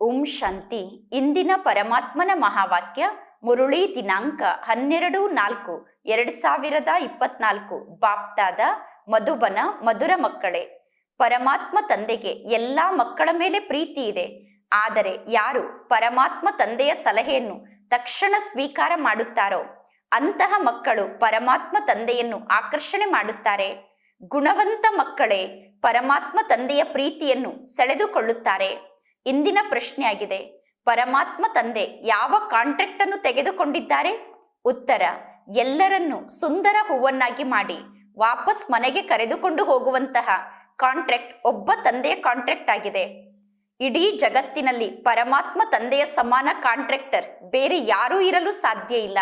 ಓಂ ಶಾಂತಿ. ಇಂದಿನ ಪರಮಾತ್ಮನ ಮಹಾವಾಕ್ಯ ಮುರುಳಿ ದಿನಾಂಕ ಹನ್ನೆರಡು ನಾಲ್ಕು ಎರಡ್ ಸಾವಿರದ ಇಪ್ಪತ್ನಾಲ್ಕು. ಬಾಪ್ತಾದ ಮಧುಬನ ಮಧುರ ಮಕ್ಕಳೇ, ಪರಮಾತ್ಮ ತಂದೆಗೆ ಎಲ್ಲಾ ಮಕ್ಕಳ ಮೇಲೆ ಪ್ರೀತಿ ಇದೆ. ಆದರೆ ಯಾರು ಪರಮಾತ್ಮ ತಂದೆಯ ಸಲಹೆಯನ್ನು ತಕ್ಷಣ ಸ್ವೀಕಾರ ಮಾಡುತ್ತಾರೋ, ಅಂತಹ ಮಕ್ಕಳು ಪರಮಾತ್ಮ ತಂದೆಯನ್ನು ಆಕರ್ಷಣೆ ಮಾಡುತ್ತಾರೆ. ಗುಣವಂತ ಮಕ್ಕಳೇ, ಪರಮಾತ್ಮ ತಂದೆಯ ಪ್ರೀತಿಯನ್ನು ಸೆಳೆದುಕೊಳ್ಳುತ್ತಾರೆ. ಇಂದಿನ ಪ್ರಶ್ನೆಯಾಗಿದೆ. ಪರಮಾತ್ಮ ತಂದೆ ಯಾವ ಕಾಂಟ್ರಾಕ್ಟ್ ಅನ್ನು ತೆಗೆದುಕೊಂಡಿದ್ದಾರೆ? ಉತ್ತರ, ಎಲ್ಲರನ್ನು ಸುಂದರ ಹೂವನ್ನಾಗಿ ಮಾಡಿ ವಾಪಸ್ ಮನೆಗೆ ಕರೆದುಕೊಂಡು ಹೋಗುವಂತಹ ಕಾಂಟ್ರಾಕ್ಟ್ ಒಬ್ಬ ತಂದೆಯ ಕಾಂಟ್ರಾಕ್ಟ್ ಆಗಿದೆ. ಇಡೀ ಜಗತ್ತಿನಲ್ಲಿ ಪರಮಾತ್ಮ ತಂದೆಯ ಸಮಾನ ಕಾಂಟ್ರಾಕ್ಟರ್ ಬೇರೆ ಯಾರೂ ಇರಲು ಸಾಧ್ಯ ಇಲ್ಲ.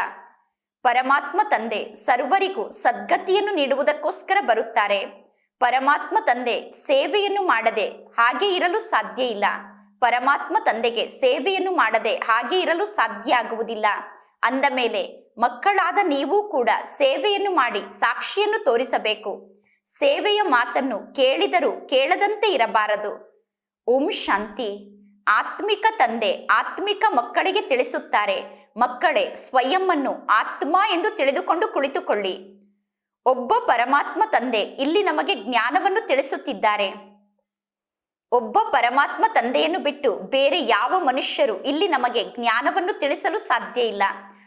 ಪರಮಾತ್ಮ ತಂದೆ ಸರ್ವರಿಗೂ ಸದ್ಗತಿಯನ್ನು ನೀಡುವುದಕ್ಕೋಸ್ಕರ ಬರುತ್ತಾರೆ. ಪರಮಾತ್ಮ ತಂದೆ ಸೇವೆಯನ್ನು ಮಾಡದೆ ಹಾಗೆ ಇರಲು ಸಾಧ್ಯ ಇಲ್ಲ. ಪರಮಾತ್ಮ ತಂದೆಗೆ ಸೇವೆಯನ್ನು ಮಾಡದೆ ಹಾಗೆ ಇರಲು ಸಾಧ್ಯ ಆಗುವುದಿಲ್ಲ. ಅಂದ ಮೇಲೆ, ಮಕ್ಕಳಾದ ನೀವು ಕೂಡ ಸೇವೆಯನ್ನು ಮಾಡಿ ಸಾಕ್ಷಿಯನ್ನು ತೋರಿಸಬೇಕು. ಸೇವೆಯ ಮಾತನ್ನು ಕೇಳಿದರೂ ಕೇಳದಂತೆ ಇರಬಾರದು. ಓಂ ಶಾಂತಿ. ಆತ್ಮಿಕ ತಂದೆ ಆತ್ಮಿಕ ಮಕ್ಕಳಿಗೆ ತಿಳಿಸುತ್ತಾರೆ. ಮಕ್ಕಳೇ ಸ್ವಯಂವನ್ನು ಆತ್ಮ ಎಂದು ತಿಳಿದುಕೊಂಡು ಕುಳಿತುಕೊಳ್ಳಿ. ಒಬ್ಬ ಪರಮಾತ್ಮ ತಂದೆ ಇಲ್ಲಿ ನಮಗೆ ಜ್ಞಾನವನ್ನು ತಿಳಿಸುತ್ತಿದ್ದಾರೆ. ಒಬ್ಬ ಪರಮಾತ್ಮ ತಂದೆಯನ್ನು ಬಿಟ್ಟು ಬೇರೆ ಯಾವ ಮನುಷ್ಯರು ಇಲ್ಲಿ ನಮಗೆ ಜ್ಞಾನವನ್ನು ತಿಳಿಸಲು ಸಾಧ್ಯ ಇಲ್ಲ.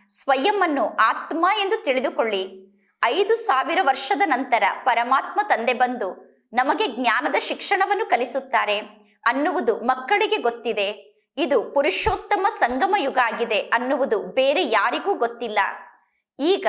ಸ್ವಯಂವನ್ನು ಆತ್ಮ ಎಂದು ತಿಳಿದುಕೊಳ್ಳಿ. ಐದು ಸಾವಿರ ವರ್ಷದ ನಂತರ ಪರಮಾತ್ಮ ತಂದೆ ಬಂದು ನಮಗೆ ಜ್ಞಾನದ ಶಿಕ್ಷಣವನ್ನು ಕಲಿಸುತ್ತಾರೆ. ಅನ್ನುವುದು ಮಕ್ಕಳಿಗೆ ಗೊತ್ತಿದೆ. ಇದು ಪುರುಷೋತ್ತಮ ಸಂಗಮ ಯುಗ ಆಗಿದೆ ಅನ್ನುವುದು ಬೇರೆ ಯಾರಿಗೂ ಗೊತ್ತಿಲ್ಲ. ಈಗ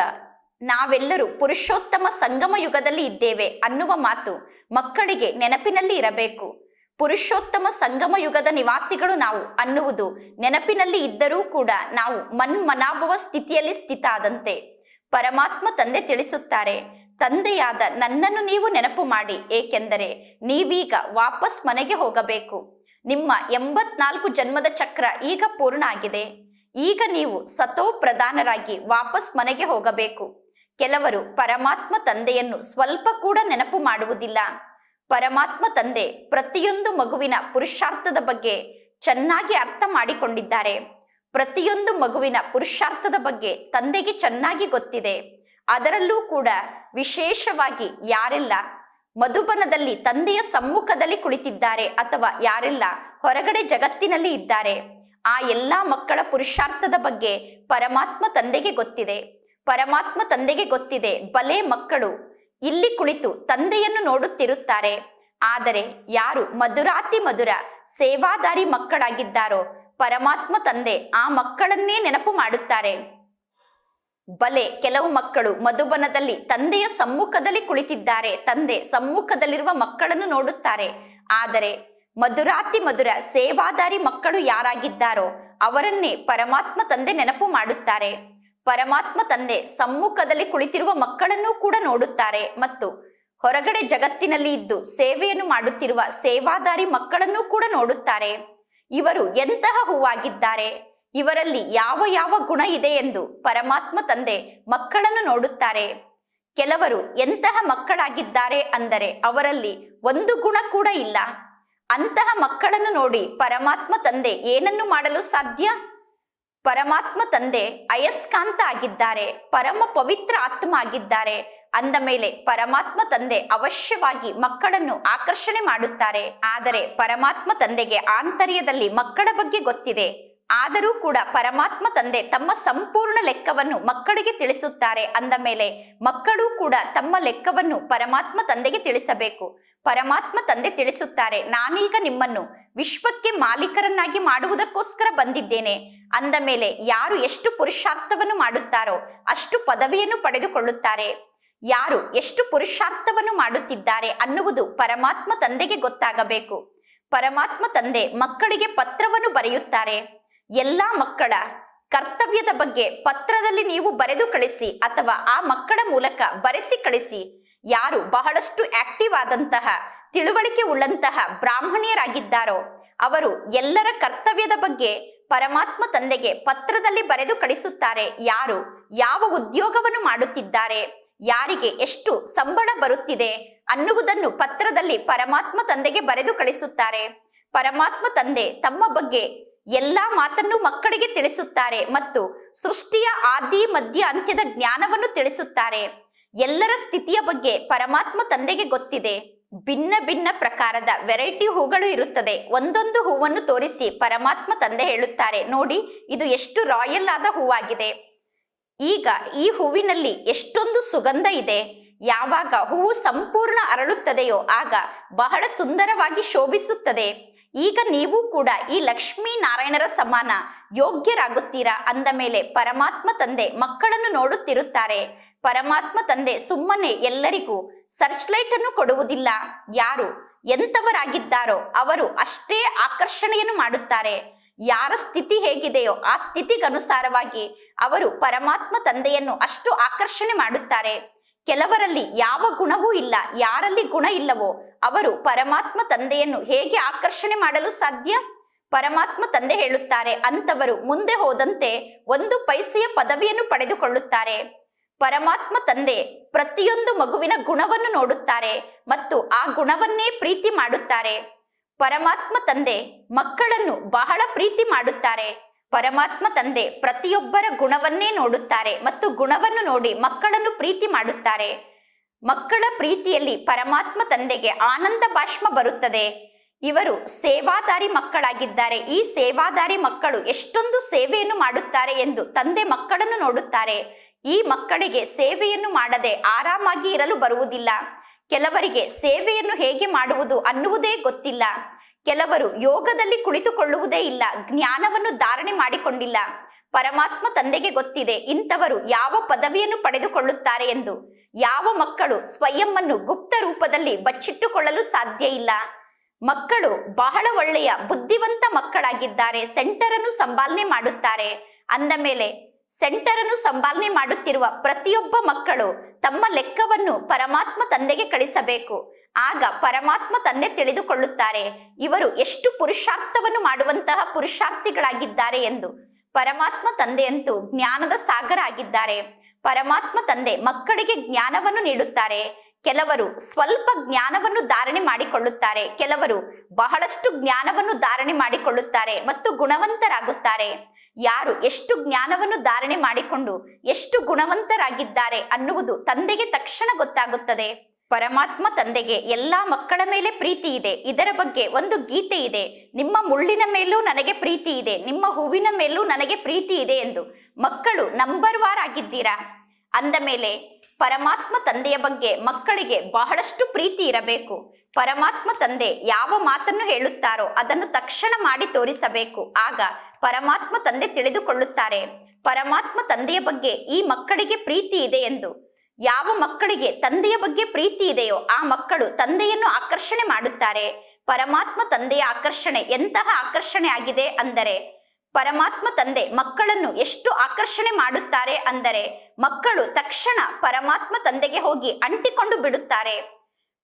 ನಾವೆಲ್ಲರೂ ಪುರುಷೋತ್ತಮ ಸಂಗಮ ಯುಗದಲ್ಲಿ ಇದ್ದೇವೆ ಅನ್ನುವ ಮಾತು ಮಕ್ಕಳಿಗೆ ನೆನಪಿನಲ್ಲಿ ಇರಬೇಕು. ಪುರುಷೋತ್ತಮ ಸಂಗಮ ಯುಗದ ನಿವಾಸಿಗಳು ನಾವು ಅನ್ನುವುದು ನೆನಪಿನಲ್ಲಿ ಇದ್ದರೂ ಕೂಡ ನಾವು ಮನ್ಮನಾಭವ ಸ್ಥಿತಿಯಲ್ಲಿ ಸ್ಥಿತ ಆದಂತೆ ಪರಮಾತ್ಮ ತಂದೆ ತಿಳಿಸುತ್ತಾರೆ, ತಂದೆಯಾದ ನನ್ನನ್ನು ನೀವು ನೆನಪು ಮಾಡಿ, ಏಕೆಂದರೆ ನೀವೀಗ ವಾಪಸ್ ಮನೆಗೆ ಹೋಗಬೇಕು. ನಿಮ್ಮ ಎಂಬತ್ನಾಲ್ಕು ಜನ್ಮದ ಚಕ್ರ ಈಗ ಪೂರ್ಣ ಆಗಿದೆ ಈಗ ನೀವು ಸತೋ ಪ್ರಧಾನರಾಗಿ ವಾಪಸ್ ಮನೆಗೆ ಹೋಗಬೇಕು. ಕೆಲವರು ಪರಮಾತ್ಮ ತಂದೆಯನ್ನು ಸ್ವಲ್ಪ ಕೂಡ ನೆನಪು ಮಾಡುವುದಿಲ್ಲ. ಪರಮಾತ್ಮ ತಂದೆ ಪ್ರತಿಯೊಂದು ಮಗುವಿನ ಪುರುಷಾರ್ಥದ ಬಗ್ಗೆ ಚೆನ್ನಾಗಿ ಅರ್ಥ ಮಾಡಿಕೊಂಡಿದ್ದಾರೆ. ಪ್ರತಿಯೊಂದು ಮಗುವಿನ ಪುರುಷಾರ್ಥದ ಬಗ್ಗೆ ತಂದೆಗೆ ಚೆನ್ನಾಗಿ ಗೊತ್ತಿದೆ. ಅದರಲ್ಲೂ ಕೂಡ ವಿಶೇಷವಾಗಿ ಯಾರೆಲ್ಲ ಮಧುಬನದಲ್ಲಿ ತಂದೆಯ ಸಮ್ಮುಖದಲ್ಲಿ ಕುಳಿತಿದ್ದಾರೆ ಅಥವಾ ಯಾರೆಲ್ಲ ಹೊರಗಡೆ ಜಗತ್ತಿನಲ್ಲಿ ಇದ್ದಾರೆ, ಆ ಎಲ್ಲ ಮಕ್ಕಳ ಪುರುಷಾರ್ಥದ ಬಗ್ಗೆ ಪರಮಾತ್ಮ ತಂದೆಗೆ ಗೊತ್ತಿದೆ. ಪರಮಾತ್ಮ ತಂದೆಗೆ ಗೊತ್ತಿದೆ, ಬಲೆ ಮಕ್ಕಳು ಇಲ್ಲಿ ಕುಳಿತು ತಂದೆಯನ್ನು ನೋಡುತ್ತಿರುತ್ತಾರೆ. ಆದರೆ ಯಾರು ಮಧುರಾತಿ ಮಧುರ, ಸೇವಾದಾರಿ ಮಕ್ಕಳಾಗಿದ್ದಾರೋ, ಪರಮಾತ್ಮ ತಂದೆ ಆ ಮಕ್ಕಳನ್ನೇ ನೆನಪು ಮಾಡುತ್ತಾರೆ. ಬಲೆ, ಕೆಲವು ಮಕ್ಕಳು ಮಧುಬನದಲ್ಲಿ ತಂದೆಯ ಸಮ್ಮುಖದಲ್ಲಿ ಕುಳಿತಿದ್ದಾರೆ, ತಂದೆ ಸಮ್ಮುಖದಲ್ಲಿರುವ ಮಕ್ಕಳನ್ನು ನೋಡುತ್ತಾರೆ. ಆದರೆ ಮಧುರಾತಿ ಮಧುರ, ಸೇವಾದಾರಿ ಮಕ್ಕಳು ಯಾರಾಗಿದ್ದಾರೋ, ಅವರನ್ನೇ ಪರಮಾತ್ಮ ತಂದೆ ನೆನಪು ಮಾಡುತ್ತಾರೆ. ಪರಮಾತ್ಮ ತಂದೆ ಸಮ್ಮುಖದಲ್ಲಿ ಕುಳಿತಿರುವ ಮಕ್ಕಳನ್ನು ಕೂಡ ನೋಡುತ್ತಾರೆ. ಮತ್ತು ಹೊರಗಡೆ ಜಗತ್ತಿನಲ್ಲಿ ಇದ್ದು ಸೇವೆಯನ್ನು ಮಾಡುತ್ತಿರುವ ಸೇವಾದಾರಿ ಮಕ್ಕಳನ್ನು ಕೂಡ ನೋಡುತ್ತಾರೆ. ಇವರು ಎಂತಹ ಹೂವಾಗಿದ್ದಾರೆ? ಇವರಲ್ಲಿ ಯಾವ ಯಾವ ಗುಣ ಇದೆ ಎಂದು ಪರಮಾತ್ಮ ತಂದೆ ಮಕ್ಕಳನ್ನು ನೋಡುತ್ತಾರೆ. ಕೆಲವರು ಎಂತಹ ಮಕ್ಕಳಾಗಿದ್ದಾರೆ ಅಂದರೆ ಅವರಲ್ಲಿ ಒಂದು ಗುಣ ಕೂಡ ಇಲ್ಲ. ಅಂತಹ ಮಕ್ಕಳನ್ನು ನೋಡಿ ಪರಮಾತ್ಮ ತಂದೆ ಏನನ್ನು ಮಾಡಲು ಸಾಧ್ಯ? ಪರಮಾತ್ಮ ತಂದೆ ಅಯಸ್ಕಾಂತ ಆಗಿದ್ದಾರೆ, ಪರಮ ಪವಿತ್ರ ಆತ್ಮ ಆಗಿದ್ದಾರೆ. ಅಂದ ಮೇಲೆ ಪರಮಾತ್ಮ ತಂದೆ ಅವಶ್ಯವಾಗಿ ಮಕ್ಕಳನ್ನು ಆಕರ್ಷಣೆ ಮಾಡುತ್ತಾರೆ. ಆದರೆ ಪರಮಾತ್ಮ ತಂದೆಗೆ ಆಂತರ್ಯದಲ್ಲಿ ಮಕ್ಕಳ ಬಗ್ಗೆ ಗೊತ್ತಿದೆ. ಆದರೂ ಕೂಡ ಪರಮಾತ್ಮ ತಂದೆ ತಮ್ಮ ಸಂಪೂರ್ಣ ಲೆಕ್ಕವನ್ನು ಮಕ್ಕಳಿಗೆ ತಿಳಿಸುತ್ತಾರೆ ಅಂದ ಮೇಲೆ ಮಕ್ಕಳು ಕೂಡ ತಮ್ಮ ಲೆಕ್ಕವನ್ನು ಪರಮಾತ್ಮ ತಂದೆಗೆ ತಿಳಿಸಬೇಕು. ಪರಮಾತ್ಮ ತಂದೆ ತಿಳಿಸುತ್ತಾರೆ, ನಾನೀಗ ನಿಮ್ಮನ್ನು ವಿಶ್ವಕ್ಕೆ ಮಾಲೀಕರನ್ನಾಗಿ ಮಾಡುವುದಕ್ಕೋಸ್ಕರ ಬಂದಿದ್ದೇನೆ ಅಂದ ಮೇಲೆ ಯಾರು ಎಷ್ಟು ಪುರುಷಾರ್ಥವನ್ನು ಮಾಡುತ್ತಾರೋ ಅಷ್ಟು ಪದವಿಯನ್ನು ಪಡೆದುಕೊಳ್ಳುತ್ತಾರೆ. ಯಾರು ಎಷ್ಟು ಪುರುಷಾರ್ಥವನ್ನು ಮಾಡುತ್ತಿದ್ದಾರೆ ಅನ್ನುವುದು ಪರಮಾತ್ಮ ತಂದೆಗೆ ಗೊತ್ತಾಗಬೇಕು. ಪರಮಾತ್ಮ ತಂದೆ ಮಕ್ಕಳಿಗೆ ಪತ್ರವನ್ನು ಬರೆಯುತ್ತಾರೆ. ಎಲ್ಲಾ ಮಕ್ಕಳ ಕರ್ತವ್ಯದ ಬಗ್ಗೆ ಪತ್ರದಲ್ಲಿ ನೀವು ಬರೆದು ಕಳಿಸಿ ಅಥವಾ ಆ ಮಕ್ಕಳ ಮೂಲಕ ಬರೆಸಿ ಕಳಿಸಿ, ಯಾರು ಬಹಳಷ್ಟು ಆಕ್ಟಿವ್ ಆದಂತಹ, ತಿಳುವಳಿಕೆ ಉಳ್ಳಂತಹ ಬ್ರಾಹ್ಮಣಿಯರಾಗಿದ್ದಾರೋ, ಅವರು ಎಲ್ಲರ ಕರ್ತವ್ಯದ ಬಗ್ಗೆ ಪರಮಾತ್ಮ ತಂದೆಗೆ ಪತ್ರದಲ್ಲಿ ಬರೆದು ಕಳಿಸುತ್ತಾರೆ. ಯಾರು ಯಾವ ಉದ್ಯೋಗವನ್ನು ಮಾಡುತ್ತಿದ್ದಾರೆ, ಯಾರಿಗೆ ಎಷ್ಟು ಸಂಬಳ ಬರುತ್ತಿದೆ ಅನ್ನುವುದನ್ನು ಪತ್ರದಲ್ಲಿ ಪರಮಾತ್ಮ ತಂದೆಗೆ ಬರೆದು ಕಳಿಸುತ್ತಾರೆ. ಪರಮಾತ್ಮ ತಂದೆ ತಮ್ಮ ಬಗ್ಗೆ ಎಲ್ಲಾ ಮಾತನ್ನು ಮಕ್ಕಳಿಗೆ ತಿಳಿಸುತ್ತಾರೆ ಮತ್ತು ಸೃಷ್ಟಿಯ ಆದಿ, ಮಧ್ಯ, ಅಂತ್ಯದ ಜ್ಞಾನವನ್ನು ತಿಳಿಸುತ್ತಾರೆ. ಎಲ್ಲರ ಸ್ಥಿತಿಯ ಬಗ್ಗೆ ಪರಮಾತ್ಮ ತಂದೆಗೆ ಗೊತ್ತಿದೆ. ಭಿನ್ನ ಭಿನ್ನ ಪ್ರಕಾರದ ವೆರೈಟಿ ಹೂಗಳು ಇರುತ್ತದೆ. ಒಂದೊಂದು ಹೂವನ್ನು ತೋರಿಸಿ ಪರಮಾತ್ಮ ತಂದೆ ಹೇಳುತ್ತಾರೆ. ನೋಡಿ, ಇದು ಎಷ್ಟು ರಾಯಲ್ ಆದ ಹೂವಾಗಿದೆ. ಈಗ ಈ ಹೂವಿನಲ್ಲಿ ಎಷ್ಟೊಂದು ಸುಗಂಧ ಇದೆ. ಯಾವಾಗ ಹೂವು ಸಂಪೂರ್ಣ ಅರಳುತ್ತದೆಯೋ ಆಗ ಬಹಳ ಸುಂದರವಾಗಿ ಶೋಭಿಸುತ್ತದೆ. ಈಗ ನೀವು ಕೂಡ ಈ ಲಕ್ಷ್ಮೀ ನಾರಾಯಣರ ಸಮಾನ ಯೋಗ್ಯರಾಗುತ್ತೀರಾ? ಅಂದ ಮೇಲೆ ಪರಮಾತ್ಮ ತಂದೆ ಮಕ್ಕಳನ್ನು ನೋಡುತ್ತಿರುತ್ತಾರೆ. ಪರಮಾತ್ಮ ತಂದೆ ಸುಮ್ಮನೆ ಎಲ್ಲರಿಗೂ ಸರ್ಚ್ ಲೈಟ್ ಅನ್ನು ಕೊಡುವುದಿಲ್ಲ. ಯಾರು ಎಂತವರಾಗಿದ್ದಾರೋ ಅವರು ಅಷ್ಟೇ ಆಕರ್ಷಣೆಯನ್ನು ಮಾಡುತ್ತಾರೆ. ಯಾರ ಸ್ಥಿತಿ ಹೇಗಿದೆಯೋ ಆ ಸ್ಥಿತಿಗನುಸಾರವಾಗಿ ಅವರು ಪರಮಾತ್ಮ ತಂದೆಯನ್ನು ಅಷ್ಟು ಆಕರ್ಷಣೆ ಮಾಡುತ್ತಾರೆ. ಕೆಲವರಲ್ಲಿ ಯಾವ ಗುಣವೂ ಇಲ್ಲ, ಯಾರಲ್ಲಿ ಗುಣ ಇಲ್ಲವೋ ಅವರು ಪರಮಾತ್ಮ ತಂದೆಯನ್ನು ಹೇಗೆ ಆಕರ್ಷಣೆ ಮಾಡಲು ಸಾಧ್ಯ? ಪರಮಾತ್ಮ ತಂದೆ ಹೇಳುತ್ತಾರೆ, ಅಂತವರು ಮುಂದೆ ಹೋದಂತೆ ಒಂದು ಪೈಸೆಯ ಪದವಿಯನ್ನು ಪಡೆದುಕೊಳ್ಳುತ್ತಾರೆ. ಪರಮಾತ್ಮ ತಂದೆ ಪ್ರತಿಯೊಂದು ಮಗುವಿನ ಗುಣವನ್ನು ನೋಡುತ್ತಾರೆ ಮತ್ತು ಆ ಗುಣವನ್ನೇ ಪ್ರೀತಿ ಮಾಡುತ್ತಾರೆ. ಪರಮಾತ್ಮ ತಂದೆ ಮಕ್ಕಳನ್ನು ಬಹಳ ಪ್ರೀತಿ ಮಾಡುತ್ತಾರೆ. ಪರಮಾತ್ಮ ತಂದೆ ಪ್ರತಿಯೊಬ್ಬರ ಗುಣವನ್ನೇ ನೋಡುತ್ತಾರೆ ಮತ್ತು ಗುಣವನ್ನು ನೋಡಿ ಮಕ್ಕಳನ್ನು ಪ್ರೀತಿ ಮಾಡುತ್ತಾರೆ. ಮಕ್ಕಳ ಪ್ರೀತಿಯಲ್ಲಿ ಪರಮಾತ್ಮ ತಂದೆಗೆ ಆನಂದ ಭಾಷ್ಮ ಬರುತ್ತದೆ. ಇವರು ಸೇವಾದಾರಿ ಮಕ್ಕಳಾಗಿದ್ದಾರೆ. ಈ ಸೇವಾದಾರಿ ಮಕ್ಕಳು ಎಷ್ಟೊಂದು ಸೇವೆಯನ್ನು ಮಾಡುತ್ತಾರೆ ಎಂದು ತಂದೆ ಮಕ್ಕಳನ್ನು ನೋಡುತ್ತಾರೆ. ಈ ಮಕ್ಕಳಿಗೆ ಸೇವೆಯನ್ನು ಮಾಡದೆ ಆರಾಮಾಗಿ ಇರಲು ಬರುವುದಿಲ್ಲ. ಕೆಲವರಿಗೆ ಸೇವೆಯನ್ನು ಹೇಗೆ ಮಾಡುವುದು ಅನ್ನುವುದೇ ಗೊತ್ತಿಲ್ಲ. ಕೆಲವರು ಯೋಗದಲ್ಲಿ ಕುಳಿತುಕೊಳ್ಳುವುದೇ ಇಲ್ಲ, ಜ್ಞಾನವನ್ನು ಧಾರಣೆ ಮಾಡಿಕೊಂಡಿಲ್ಲ. ಪರಮಾತ್ಮ ತಂದೆಗೆ ಗೊತ್ತಿದೆ, ಇಂಥವರು ಯಾವ ಪದವಿಯನ್ನು ಪಡೆದುಕೊಳ್ಳುತ್ತಾರೆ ಎಂದು. ಯಾವ ಮಕ್ಕಳು ಸ್ವಯಂವನ್ನು ಗುಪ್ತ ರೂಪದಲ್ಲಿ ಬಚ್ಚಿಟ್ಟುಕೊಳ್ಳಲು ಸಾಧ್ಯ ಇಲ್ಲ. ಮಕ್ಕಳು ಬಹಳ ಒಳ್ಳೆಯ, ಬುದ್ಧಿವಂತ ಮಕ್ಕಳಾಗಿದ್ದಾರೆ ಸೆಂಟರ್ ಅನ್ನು ಸಂಭಾಲನೆ ಮಾಡುತ್ತಾರೆ. ಅಂದ ಮೇಲೆ ಸೆಂಟರ್ ಅನ್ನು ಸಂಭಾಲನೆ ಮಾಡುತ್ತಿರುವ ಪ್ರತಿಯೊಬ್ಬ ಮಕ್ಕಳು ತಮ್ಮ ಲೆಕ್ಕವನ್ನು ಪರಮಾತ್ಮ ತಂದೆಗೆ ಕಳಿಸಬೇಕು. ಆಗ ಪರಮಾತ್ಮ ತಂದೆ ತಿಳಿದುಕೊಳ್ಳುತ್ತಾರೆ, ಇವರು ಎಷ್ಟು ಪುರುಷಾರ್ಥವನ್ನು ಮಾಡುವಂತಹ ಪುರುಷಾರ್ಥಿಗಳಾಗಿದ್ದಾರೆ ಎಂದು. ಪರಮಾತ್ಮ ತಂದೆಯಂತೂ ಜ್ಞಾನದ ಸಾಗರ ಆಗಿದ್ದಾರೆ. ಪರಮಾತ್ಮ ತಂದೆ ಮಕ್ಕಳಿಗೆ ಜ್ಞಾನವನ್ನು ನೀಡುತ್ತಾರೆ. ಕೆಲವರು ಸ್ವಲ್ಪ ಜ್ಞಾನವನ್ನು ಧಾರಣೆ ಮಾಡಿಕೊಳ್ಳುತ್ತಾರೆ. ಕೆಲವರು ಬಹಳಷ್ಟು ಜ್ಞಾನವನ್ನು ಧಾರಣೆ ಮಾಡಿಕೊಳ್ಳುತ್ತಾರೆ ಮತ್ತು ಗುಣವಂತರಾಗುತ್ತಾರೆ. ಯಾರು ಎಷ್ಟು ಜ್ಞಾನವನ್ನು ಧಾರಣೆ ಮಾಡಿಕೊಂಡು ಎಷ್ಟು ಗುಣವಂತರಾಗಿದ್ದಾರೆ ಅನ್ನುವುದು ತಂದೆಗೆ ತಕ್ಷಣ ಗೊತ್ತಾಗುತ್ತದೆ. ಪರಮಾತ್ಮ ತಂದೆಗೆ ಎಲ್ಲ ಮಕ್ಕಳ ಮೇಲೆ ಪ್ರೀತಿ ಇದೆ. ಇದರ ಬಗ್ಗೆ ಒಂದು ಗೀತೆ ಇದೆ. ನಿಮ್ಮ ಮುಳ್ಳಿನ ಮೇಲೂ ನನಗೆ ಪ್ರೀತಿ ಇದೆ. ನಿಮ್ಮ ಹೂವಿನ ಮೇಲೂ ನನಗೆ ಪ್ರೀತಿ ಇದೆ ಎಂದು. ಮಕ್ಕಳು ನಂಬರ್ ವಾರ್ ಆಗಿದ್ದೀರಾ? ಅಂದ ಮೇಲೆ ಪರಮಾತ್ಮ ತಂದೆಯ ಬಗ್ಗೆ ಮಕ್ಕಳಿಗೆ ಬಹಳಷ್ಟು ಪ್ರೀತಿ ಇರಬೇಕು. ಪರಮಾತ್ಮ ತಂದೆ ಯಾವ ಮಾತನ್ನು ಹೇಳುತ್ತಾರೋ ಅದನ್ನು ತಕ್ಷಣ ಮಾಡಿ ತೋರಿಸಬೇಕು. ಆಗ ಪರಮಾತ್ಮ ತಂದೆ ತಿಳಿದುಕೊಳ್ಳುತ್ತಾರೆ. ಪರಮಾತ್ಮ ತಂದೆಯ ಬಗ್ಗೆ ಈ ಮಕ್ಕಳಿಗೆ ಪ್ರೀತಿ ಇದೆ ಎಂದು. ಯಾವ ಮಕ್ಕಳಿಗೆ ತಂದೆಯ ಬಗ್ಗೆ ಪ್ರೀತಿ ಇದೆಯೋ ಆ ಮಕ್ಕಳು ತಂದೆಯನ್ನು ಆಕರ್ಷಣೆ ಮಾಡುತ್ತಾರೆ. ಪರಮಾತ್ಮ ತಂದೆಯ ಆಕರ್ಷಣೆ ಎಂತಹ ಆಕರ್ಷಣೆ ಆಗಿದೆ ಅಂದರೆ, ಪರಮಾತ್ಮ ತಂದೆ ಮಕ್ಕಳನ್ನು ಎಷ್ಟು ಆಕರ್ಷಣೆ ಮಾಡುತ್ತಾರೆ ಅಂದರೆ, ಮಕ್ಕಳು ತಕ್ಷಣ ಪರಮಾತ್ಮ ತಂದೆಗೆ ಹೋಗಿ ಅಂಟಿಕೊಂಡು ಬಿಡುತ್ತಾರೆ.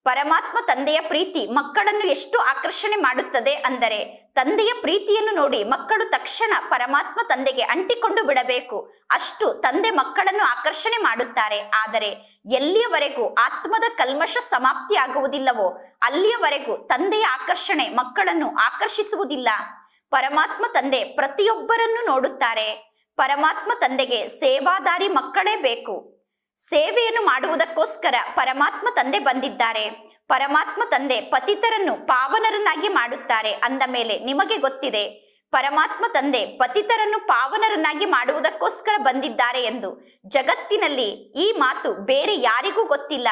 ಪರಮಾತ್ಮ ತಂದೆಯ ಪ್ರೀತಿ ಮಕ್ಕಳನ್ನು ಎಷ್ಟು ಆಕರ್ಷಣೆ ಮಾಡುತ್ತದೆ ಅಂದರೆ ತಂದೆಯ ಪ್ರೀತಿಯನ್ನು ನೋಡಿ ಮಕ್ಕಳು ತಕ್ಷಣ ಪರಮಾತ್ಮ ತಂದೆಗೆ ಅಂಟಿಕೊಂಡು ಬಿಡಬೇಕು. ಅಷ್ಟು ತಂದೆ ಮಕ್ಕಳನ್ನು ಆಕರ್ಷಣೆ ಮಾಡುತ್ತಾರೆ. ಆದರೆ ಎಲ್ಲಿಯವರೆಗೂ ಆತ್ಮದ ಕಲ್ಮಶ ಸಮಾಪ್ತಿ ಆಗುವುದಿಲ್ಲವೋ ಅಲ್ಲಿಯವರೆಗೂ ತಂದೆಯ ಆಕರ್ಷಣೆ ಮಕ್ಕಳನ್ನು ಆಕರ್ಷಿಸುವುದಿಲ್ಲ. ಪರಮಾತ್ಮ ತಂದೆ ಪ್ರತಿಯೊಬ್ಬರನ್ನು ನೋಡುತ್ತಾರೆ. ಪರಮಾತ್ಮ ತಂದೆಗೆ ಸೇವಾದಾರಿ ಮಕ್ಕಳೇ ಬೇಕು. ಸೇವೆಯನ್ನು ಮಾಡುವುದಕ್ಕೋಸ್ಕರ ಪರಮಾತ್ಮ ತಂದೆ ಬಂದಿದ್ದಾರೆ. ಪರಮಾತ್ಮ ತಂದೆ ಪತಿತರನ್ನು ಪಾವನರನ್ನಾಗಿ ಮಾಡುತ್ತಾರೆ ಅಂದ ಮೇಲೆ ನಿಮಗೆ ಗೊತ್ತಿದೆ, ಪರಮಾತ್ಮ ತಂದೆ ಪತಿತರನ್ನು ಪಾವನರನ್ನಾಗಿ ಮಾಡುವುದಕ್ಕೋಸ್ಕರ ಬಂದಿದ್ದಾರೆ ಎಂದು. ಜಗತ್ತಿನಲ್ಲಿ ಈ ಮಾತು ಬೇರೆ ಯಾರಿಗೂ ಗೊತ್ತಿಲ್ಲ,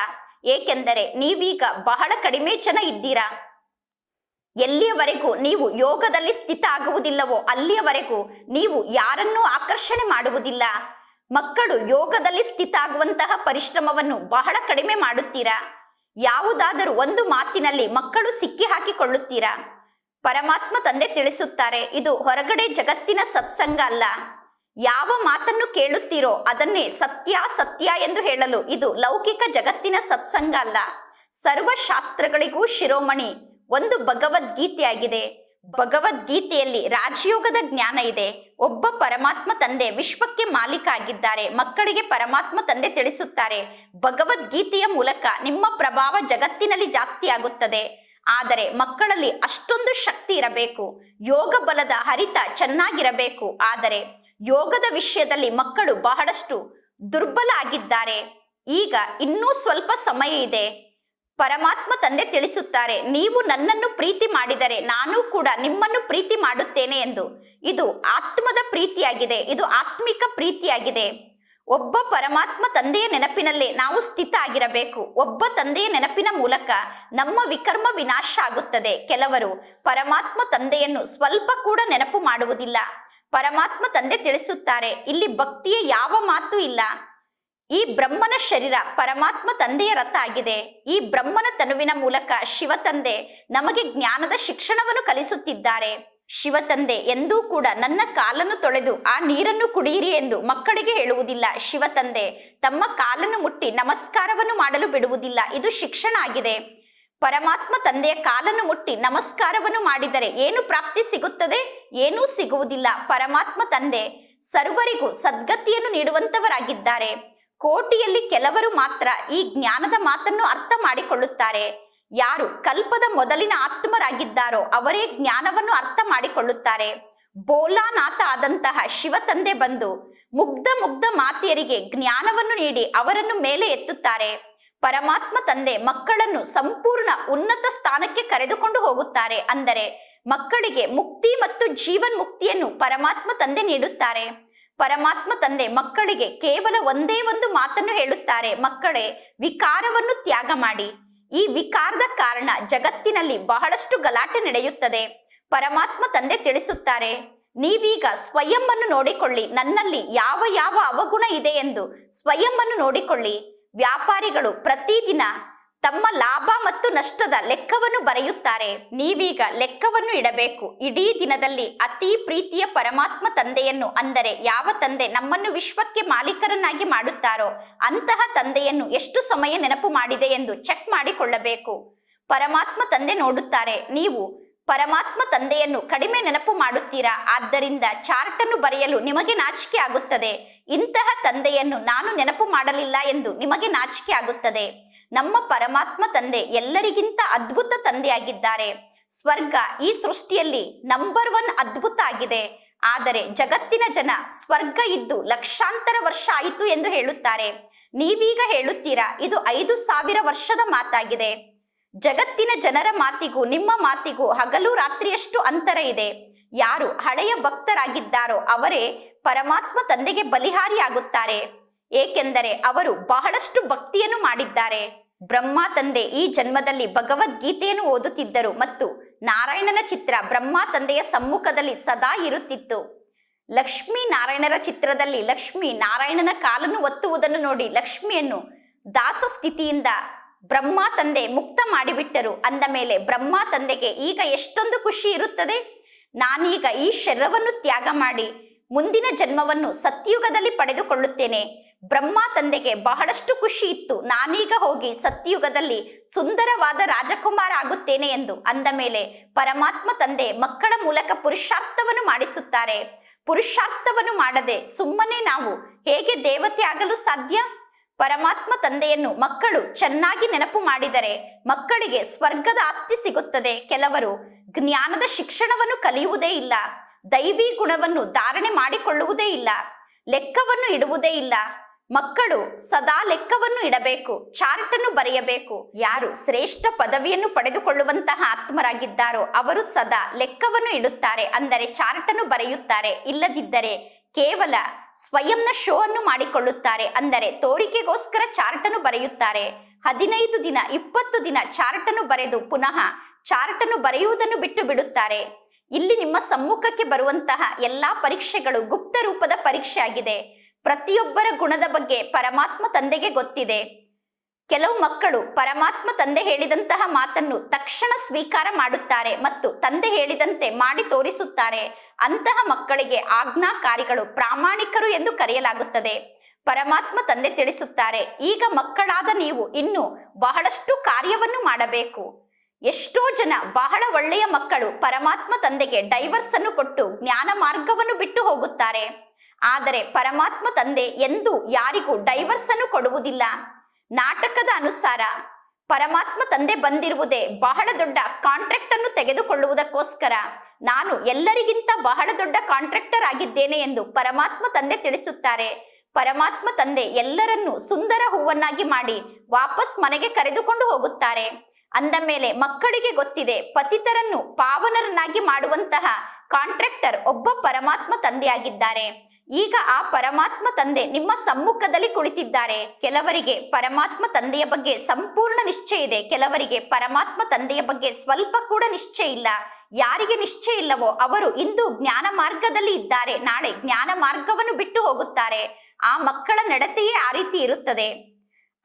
ಏಕೆಂದರೆ ನೀವೀಗ ಬಹಳ ಕಡಿಮೆ ಜನ ಇದ್ದೀರಾ? ಎಲ್ಲಿಯವರೆಗೂ ನೀವು ಯೋಗದಲ್ಲಿ ಸ್ಥಿತ ಆಗುವುದಿಲ್ಲವೋ ಅಲ್ಲಿಯವರೆಗೂ ನೀವು ಯಾರನ್ನೂ ಆಕರ್ಷಣೆ ಮಾಡುವುದಿಲ್ಲ. ಮಕ್ಕಳು ಯೋಗದಲ್ಲಿ ಸ್ಥಿತ ಆಗುವಂತಹ ಪರಿಶ್ರಮವನ್ನು ಬಹಳ ಕಡಿಮೆ ಮಾಡುತ್ತೀರಾ? ಯಾವುದಾದರೂ ಒಂದು ಮಾತಿನಲ್ಲಿ ಮಕ್ಕಳು ಸಿಕ್ಕಿ ಹಾಕಿಕೊಳ್ಳುತ್ತೀರಾ? ಪರಮಾತ್ಮ ತಂದೆ ತಿಳಿಸುತ್ತಾರೆ, ಇದು ಹೊರಗಡೆ ಜಗತ್ತಿನ ಸತ್ಸಂಗ ಅಲ್ಲ. ಯಾವ ಮಾತನ್ನು ಕೇಳುತ್ತೀರೋ ಅದನ್ನೇ ಸತ್ಯ ಸತ್ಯ ಎಂದು ಹೇಳಲು ಇದು ಲೌಕಿಕ ಜಗತ್ತಿನ ಸತ್ಸಂಗ ಅಲ್ಲ. ಸರ್ವಶಾಸ್ತ್ರಗಳಿಗೂ ಶಿರೋಮಣಿ ಒಂದು ಭಗವದ್ಗೀತೆಯಾಗಿದೆ. ಭಗವದ್ಗೀತೆಯಲ್ಲಿ ರಾಜಯೋಗದ ಜ್ಞಾನ ಇದೆ. ಒಬ್ಬ ಪರಮಾತ್ಮ ತಂದೆ ವಿಶ್ವಕ್ಕೆ ಮಾಲೀಕ ಆಗಿದ್ದಾರೆ ಮಕ್ಕಳಿಗೆ ಪರಮಾತ್ಮ ತಂದೆ ತಿಳಿಸುತ್ತಾರೆ. ಭಗವದ್ಗೀತೆಯ ಮೂಲಕ ನಿಮ್ಮ ಪ್ರಭಾವ ಜಗತ್ತಿನಲ್ಲಿ ಜಾಸ್ತಿ ಆಗುತ್ತದೆ. ಆದರೆ ಮಕ್ಕಳಲ್ಲಿ ಅಷ್ಟೊಂದು ಶಕ್ತಿ ಇರಬೇಕು. ಯೋಗ ಬಲದ ಹರಿತ ಚೆನ್ನಾಗಿರಬೇಕು. ಆದರೆ ಯೋಗದ ವಿಷಯದಲ್ಲಿ ಮಕ್ಕಳು ಬಹಳಷ್ಟು ದುರ್ಬಲ ಆಗಿದ್ದಾರೆ. ಈಗ ಇನ್ನೂ ಸ್ವಲ್ಪ ಸಮಯ ಇದೆ. ಪರಮಾತ್ಮ ತಂದೆ ತಿಳಿಸುತ್ತಾರೆ, ನೀವು ನನ್ನನ್ನು ಪ್ರೀತಿ ಮಾಡಿದರೆ ನಾನು ಕೂಡ ನಿಮ್ಮನ್ನು ಪ್ರೀತಿ ಮಾಡುತ್ತೇನೆ ಎಂದು. ಇದು ಆತ್ಮದ ಪ್ರೀತಿಯಾಗಿದೆ, ಇದು ಆತ್ಮಿಕ ಪ್ರೀತಿಯಾಗಿದೆ. ಒಬ್ಬ ಪರಮಾತ್ಮ ತಂದೆಯ ನೆನಪಿನಲ್ಲಿ ನಾವು ಸ್ಥಿತ ಆಗಿರಬೇಕು. ಒಬ್ಬ ತಂದೆಯ ನೆನಪಿನ ಮೂಲಕ ನಮ್ಮ ವಿಕರ್ಮ ವಿನಾಶ ಆಗುತ್ತದೆ. ಕೆಲವರು ಪರಮಾತ್ಮ ತಂದೆಯನ್ನು ಸ್ವಲ್ಪ ಕೂಡ ನೆನಪು ಮಾಡುವುದಿಲ್ಲ. ಪರಮಾತ್ಮ ತಂದೆ ತಿಳಿಸುತ್ತಾರೆ, ಇಲ್ಲಿ ಭಕ್ತಿಯ ಯಾವ ಮಾತು ಇಲ್ಲ. ಈ ಬ್ರಹ್ಮನ ಶರೀರ ಪರಮಾತ್ಮ ತಂದೆಯ ರಥ ಆಗಿದೆ. ಈ ಬ್ರಹ್ಮನ ತನುವಿನ ಮೂಲಕ ಶಿವ ತಂದೆ ನಮಗೆ ಜ್ಞಾನದ ಶಿಕ್ಷಣವನ್ನು ಕಲಿಸುತ್ತಿದ್ದಾರೆ. ಶಿವ ತಂದೆ ಎಂದೂ ಕೂಡ ನನ್ನ ಕಾಲನ್ನು ತೊಳೆದು ಆ ನೀರನ್ನು ಕುಡಿಯಿರಿ ಎಂದು ಮಕ್ಕಳಿಗೆ ಹೇಳುವುದಿಲ್ಲ. ಶಿವ ತಂದೆ, ತಮ್ಮ ಕಾಲನ್ನು ಮುಟ್ಟಿ ನಮಸ್ಕಾರವನ್ನು ಮಾಡಲು ಬಿಡುವುದಿಲ್ಲ. ಇದು ಶಿಕ್ಷಣ ಆಗಿದೆ. ಪರಮಾತ್ಮ ತಂದೆಯ ಕಾಲನ್ನು ಮುಟ್ಟಿ ನಮಸ್ಕಾರವನ್ನು ಮಾಡಿದರೆ ಏನು ಪ್ರಾಪ್ತಿ ಸಿಗುತ್ತದೆ? ಏನೂ ಸಿಗುವುದಿಲ್ಲ. ಪರಮಾತ್ಮ ತಂದೆ ಸರ್ವರಿಗೂ ಸದ್ಗತಿಯನ್ನು ನೀಡುವಂತವರಾಗಿದ್ದಾರೆ. ಕೋಟಿಯಲ್ಲಿ ಕೆಲವರು ಮಾತ್ರ ಈ ಜ್ಞಾನದ ಮಾತನ್ನು ಅರ್ಥ ಮಾಡಿಕೊಳ್ಳುತ್ತಾರೆ. ಯಾರು ಕಲ್ಪದ ಮೊದಲಿನ ಆತ್ಮರಾಗಿದ್ದಾರೋ ಅವರೇ ಜ್ಞಾನವನ್ನು ಅರ್ಥ ಮಾಡಿಕೊಳ್ಳುತ್ತಾರೆ. ಬೋಲಾನಾಥ ಆದಂತಹ ಶಿವ ತಂದೆ ಬಂದು ಮುಗ್ಧ ಮುಗ್ಧ ಮಾತೆಯರಿಗೆ ಜ್ಞಾನವನ್ನು ನೀಡಿ ಅವರನ್ನು ಮೇಲೆ ಎತ್ತುತ್ತಾರೆ. ಪರಮಾತ್ಮ ತಂದೆ ಮಕ್ಕಳನ್ನು ಸಂಪೂರ್ಣ ಉನ್ನತ ಸ್ಥಾನಕ್ಕೆ ಕರೆದುಕೊಂಡು ಹೋಗುತ್ತಾರೆ ಅಂದರೆ ಮಕ್ಕಳಿಗೆ ಮುಕ್ತಿ ಮತ್ತು ಜೀವನ್ ಮುಕ್ತಿಯನ್ನು ಪರಮಾತ್ಮ ತಂದೆ ನೀಡುತ್ತಾರೆ. ಪರಮಾತ್ಮ ತಂದೆ ಮಕ್ಕಳಿಗೆ ಕೇವಲ ಒಂದೇ ಒಂದು ಮಾತನ್ನು ಹೇಳುತ್ತಾರೆ, ಮಕ್ಕಳೇ, ವಿಕಾರವನ್ನು ತ್ಯಾಗ ಮಾಡಿ. ಈ ವಿಕಾರದ ಕಾರಣ ಜಗತ್ತಿನಲ್ಲಿ ಬಹಳಷ್ಟು ಗಲಾಟೆ ನಡೆಯುತ್ತದೆ. ಪರಮಾತ್ಮ ತಂದೆ ತಿಳಿಸುತ್ತಾರೆ, ನೀವೀಗ ಸ್ವಯಂ ಅನ್ನು ನೋಡಿಕೊಳ್ಳಿ. ನನ್ನಲ್ಲಿ ಯಾವ ಯಾವ ಅವಗುಣ ಇದೆ ಎಂದು ಸ್ವಯಂ ನೋಡಿಕೊಳ್ಳಿ. ವ್ಯಾಪಾರಿಗಳು ಪ್ರತಿದಿನ ತಮ್ಮ ಲಾಭ ಮತ್ತು ನಷ್ಟದ ಲೆಕ್ಕವನ್ನು ಬರೆಯುತ್ತಾರೆ. ನೀವೀಗ ಲೆಕ್ಕವನ್ನು ಇಡಬೇಕು. ಇಡೀ ದಿನದಲ್ಲಿ ಅತಿ ಪ್ರೀತಿಯ ಪರಮಾತ್ಮ ತಂದೆಯನ್ನು ಅಂದರೆ ಯಾವ ತಂದೆ ನಮ್ಮನ್ನು ವಿಶ್ವಕ್ಕೆ ಮಾಲೀಕರನ್ನಾಗಿ ಮಾಡುತ್ತಾರೋ ಅಂತಹ ತಂದೆಯನ್ನು ಎಷ್ಟು ಸಮಯ ನೆನಪು ಮಾಡಿದೆ ಎಂದು ಚೆಕ್ ಮಾಡಿಕೊಳ್ಳಬೇಕು. ಪರಮಾತ್ಮ ತಂದೆ ನೋಡುತ್ತಾರೆ. ನೀವು ಪರಮಾತ್ಮ ತಂದೆಯನ್ನು ಕಡಿಮೆ ನೆನಪು ಮಾಡುತ್ತೀರಾ? ಆದ್ದರಿಂದ ಚಾರ್ಟ್ ಅನ್ನು ಬರೆಯಲು ನಿಮಗೆ ನಾಚಿಕೆ ಆಗುತ್ತದೆ. ಇಂತಹ ತಂದೆಯನ್ನು ನಾನು ನೆನಪು ಮಾಡಲಿಲ್ಲ ಎಂದು ನಿಮಗೆ ನಾಚಿಕೆ ಆಗುತ್ತದೆ. ನಮ್ಮ ಪರಮಾತ್ಮ ತಂದೆ ಎಲ್ಲರಿಗಿಂತ ಅದ್ಭುತ ತಂದೆಯಾಗಿದ್ದಾರೆ. ಸ್ವರ್ಗ ಈ ಸೃಷ್ಟಿಯಲ್ಲಿ ನಂಬರ್ ಒನ್ ಅದ್ಭುತ ಆಗಿದೆ. ಆದರೆ ಜಗತ್ತಿನ ಜನ ಸ್ವರ್ಗ ಇದ್ದು ಲಕ್ಷಾಂತರ ವರ್ಷ ಆಯಿತು ಎಂದು ಹೇಳುತ್ತಾರೆ. ನೀವೀಗ ಹೇಳುತ್ತೀರಾ, ಇದು ಐದು ಸಾವಿರ ವರ್ಷದ ಮಾತಾಗಿದೆ. ಜಗತ್ತಿನ ಜನರ ಮಾತಿಗೂ, ನಿಮ್ಮ ಮಾತಿಗೂ ಹಗಲು ರಾತ್ರಿಯಷ್ಟು ಅಂತರ ಇದೆ. ಯಾರು ಹಳೆಯ ಭಕ್ತರಾಗಿದ್ದಾರೋ ಅವರೇ ಪರಮಾತ್ಮ ತಂದೆಗೆ ಬಲಿಹಾರಿಯಾಗುತ್ತಾರೆ. ಏಕೆಂದರೆ ಅವರು ಬಹಳಷ್ಟು ಭಕ್ತಿಯನ್ನು ಮಾಡಿದ್ದಾರೆ. ಬ್ರಹ್ಮ ತಂದೆ ಈ ಜನ್ಮದಲ್ಲಿ ಭಗವದ್ಗೀತೆಯನ್ನು ಓದುತ್ತಿದ್ದರು ಮತ್ತು ನಾರಾಯಣನ ಚಿತ್ರ ಬ್ರಹ್ಮ ತಂದೆಯ ಸಮ್ಮುಖದಲ್ಲಿ ಸದಾ ಇರುತ್ತಿತ್ತು. ಲಕ್ಷ್ಮೀ ನಾರಾಯಣರ ಚಿತ್ರದಲ್ಲಿ ಲಕ್ಷ್ಮಿ ನಾರಾಯಣನ ಕಾಲನ್ನು ಒತ್ತುವುದನ್ನು ನೋಡಿ ಲಕ್ಷ್ಮಿಯನ್ನು ದಾಸ ಸ್ಥಿತಿಯಿಂದ ಬ್ರಹ್ಮ ತಂದೆ ಮುಕ್ತ ಮಾಡಿಬಿಟ್ಟರು. ಅಂದ ಮೇಲೆ ಬ್ರಹ್ಮ ತಂದೆಗೆ, ಈಗ ಎಷ್ಟೊಂದು ಖುಷಿ ಇರುತ್ತದೆ. ನಾನೀಗ ಈ ಶರೀರವನ್ನು ತ್ಯಾಗ ಮಾಡಿ ಮುಂದಿನ ಜನ್ಮವನ್ನು ಸತ್ಯುಗದಲ್ಲಿ ಪಡೆದುಕೊಳ್ಳುತ್ತೇನೆ. ಬ್ರಹ್ಮ ತಂದೆಗೆ ಬಹಳಷ್ಟು ಖುಷಿ ಇತ್ತು. ನಾನೀಗ ಹೋಗಿ ಸತ್ಯುಗದಲ್ಲಿ ಸುಂದರವಾದ ರಾಜಕುಮಾರ ಆಗುತ್ತೇನೆ ಎಂದು ಅಂದ ಮೇಲೆ ಪರಮಾತ್ಮ ತಂದೆ ಮಕ್ಕಳ ಮೂಲಕ ಪುರುಷಾರ್ಥವನ್ನು ಮಾಡಿಸುತ್ತಾರೆ. ಪುರುಷಾರ್ಥವನ್ನು ಮಾಡದೆ ಸುಮ್ಮನೆ ನಾವು ಹೇಗೆ ದೇವತೆ ಆಗಲು ಸಾಧ್ಯ? ಪರಮಾತ್ಮ ತಂದೆಯನ್ನು ಮಕ್ಕಳು ಚೆನ್ನಾಗಿ ನೆನಪು ಮಾಡಿದರೆ ಮಕ್ಕಳಿಗೆ ಸ್ವರ್ಗದ ಆಸ್ತಿ ಸಿಗುತ್ತದೆ. ಕೆಲವರು ಜ್ಞಾನದ ಶಿಕ್ಷಣವನ್ನು ಕಲಿಯುವುದೇ ಇಲ್ಲ. ದೈವಿ ಗುಣವನ್ನು ಧಾರಣೆ ಮಾಡಿಕೊಳ್ಳುವುದೇ ಇಲ್ಲ. ಲೆಕ್ಕವನ್ನು ಇಡುವುದೇ ಇಲ್ಲ. ಮಕ್ಕಳು ಸದಾ ಲೆಕ್ಕವನ್ನು ಇಡಬೇಕು ಚಾರ್ಟ್ ಅನ್ನು ಬರೆಯಬೇಕು. ಯಾರು ಶ್ರೇಷ್ಠ ಪದವಿಯನ್ನು ಪಡೆದುಕೊಳ್ಳುವಂತಹ ಆತ್ಮರಾಗಿದ್ದಾರೋ ಅವರು ಸದಾ ಲೆಕ್ಕವನ್ನು ಇಡುತ್ತಾರೆ, ಅಂದರೆ ಚಾರ್ಟ್ ಅನ್ನು ಬರೆಯುತ್ತಾರೆ. ಇಲ್ಲದಿದ್ದರೆ ಕೇವಲ ಸ್ವಯಂನ ಶೋ ಅನ್ನು ಮಾಡಿಕೊಳ್ಳುತ್ತಾರೆ, ಅಂದರೆ ತೋರಿಕೆಗೋಸ್ಕರ ಚಾರ್ಟ್ ಅನ್ನು ಬರೆಯುತ್ತಾರೆ. ಹದಿನೈದು ದಿನ, ಇಪ್ಪತ್ತು ದಿನ ಚಾರ್ಟ್ ಅನ್ನು ಬರೆದು ಪುನಃ ಚಾರ್ಟ್ ಅನ್ನು ಬರೆಯುವುದನ್ನು ಬಿಟ್ಟು ಬಿಡುತ್ತಾರೆ. ಇಲ್ಲಿ ನಿಮ್ಮ ಸಮ್ಮುಖಕ್ಕೆ ಬರುವಂತಹ ಎಲ್ಲಾ ಪರೀಕ್ಷೆಗಳು ಗುಪ್ತ ರೂಪದ ಪರೀಕ್ಷೆ ಆಗಿದೆ ಪ್ರತಿಯೊಬ್ಬರ ಗುಣದ ಬಗ್ಗೆ ಪರಮಾತ್ಮ ತಂದೆಗೆ ಗೊತ್ತಿದೆ. ಕೆಲವು ಮಕ್ಕಳು ಪರಮಾತ್ಮ ತಂದೆ ಹೇಳಿದಂತಹ ಮಾತನ್ನು ತಕ್ಷಣ ಸ್ವೀಕಾರ ಮಾಡುತ್ತಾರೆ ಮತ್ತು ತಂದೆ ಹೇಳಿದಂತೆ ಮಾಡಿ ತೋರಿಸುತ್ತಾರೆ. ಅಂತಹ ಮಕ್ಕಳಿಗೆ ಆಜ್ಞಾಕಾರಿಗಳು ಪ್ರಾಮಾಣಿಕರು ಎಂದು ಕರೆಯಲಾಗುತ್ತದೆ. ಪರಮಾತ್ಮ ತಂದೆ ತಿಳಿಸುತ್ತಾರೆ, ಈಗ ಮಕ್ಕಳಾದ ನೀವು ಇನ್ನು ಬಹಳಷ್ಟು ಕಾರ್ಯವನ್ನು ಮಾಡಬೇಕು. ಎಷ್ಟೋ ಜನ ಬಹಳ ಒಳ್ಳೆಯ ಮಕ್ಕಳು ಪರಮಾತ್ಮ ತಂದೆಗೆ ಡೈವರ್ಸ್ ಅನ್ನು ಕೊಟ್ಟು ಜ್ಞಾನ ಮಾರ್ಗವನ್ನು ಬಿಟ್ಟು ಹೋಗುತ್ತಾರೆ. ಆದರೆ ಪರಮಾತ್ಮ ತಂದೆ ಎಂದು ಯಾರಿಗೂ ಡೈವರ್ಸ್ ಅನ್ನು ಕೊಡುವುದಿಲ್ಲ. ನಾಟಕದ ಅನುಸಾರ ಪರಮಾತ್ಮ ತಂದೆ ಬಂದಿರುವುದೇ ಬಹಳ ದೊಡ್ಡ ಕಾಂಟ್ರಾಕ್ಟ್ ಅನ್ನು ತೆಗೆದುಕೊಳ್ಳುವುದಕ್ಕೋಸ್ಕರ. ನಾನು ಎಲ್ಲರಿಗಿಂತ ಬಹಳ ದೊಡ್ಡ ಕಾಂಟ್ರಾಕ್ಟರ್ ಆಗಿದ್ದೇನೆ ಎಂದು ಪರಮಾತ್ಮ ತಂದೆ ತಿಳಿಸುತ್ತಾರೆ. ಪರಮಾತ್ಮ ತಂದೆ ಎಲ್ಲರನ್ನೂ ಸುಂದರ ಹೂವನ್ನಾಗಿ ಮಾಡಿ ವಾಪಸ್ ಮನೆಗೆ ಕರೆದುಕೊಂಡು ಹೋಗುತ್ತಾರೆ. ಅಂದ ಮೇಲೆ ಮಕ್ಕಳಿಗೆ ಗೊತ್ತಿದೆ ಪತಿತರನ್ನು ಪಾವನರನ್ನಾಗಿ ಮಾಡುವಂತಹ ಕಾಂಟ್ರಾಕ್ಟರ್ ಒಬ್ಬ ಪರಮಾತ್ಮ ತಂದೆಯಾಗಿದ್ದಾರೆ. ಈಗ ಆ ಪರಮಾತ್ಮ ತಂದೆ ನಿಮ್ಮ ಸಮ್ಮುಖದಲ್ಲಿ ಕುಳಿತಿದ್ದಾರೆ. ಕೆಲವರಿಗೆ ಪರಮಾತ್ಮ ತಂದೆಯ ಬಗ್ಗೆ ಸಂಪೂರ್ಣ ನಿಶ್ಚಯ ಇದೆ. ಕೆಲವರಿಗೆ ಪರಮಾತ್ಮ ತಂದೆಯ ಬಗ್ಗೆ ಸ್ವಲ್ಪ ಕೂಡ ನಿಶ್ಚಯ ಇಲ್ಲ. ಯಾರಿಗೆ ನಿಶ್ಚಯ ಇಲ್ಲವೋ ಅವರು ಇಂದು ಜ್ಞಾನ ಮಾರ್ಗದಲ್ಲಿ ಇದ್ದಾರೆ. ನಾಳೆ ಜ್ಞಾನ ಮಾರ್ಗವನ್ನು ಬಿಟ್ಟು ಹೋಗುತ್ತಾರೆ. ಆ ಮಕ್ಕಳ ನಡತೆಯೇ ಆ ರೀತಿ ಇರುತ್ತದೆ.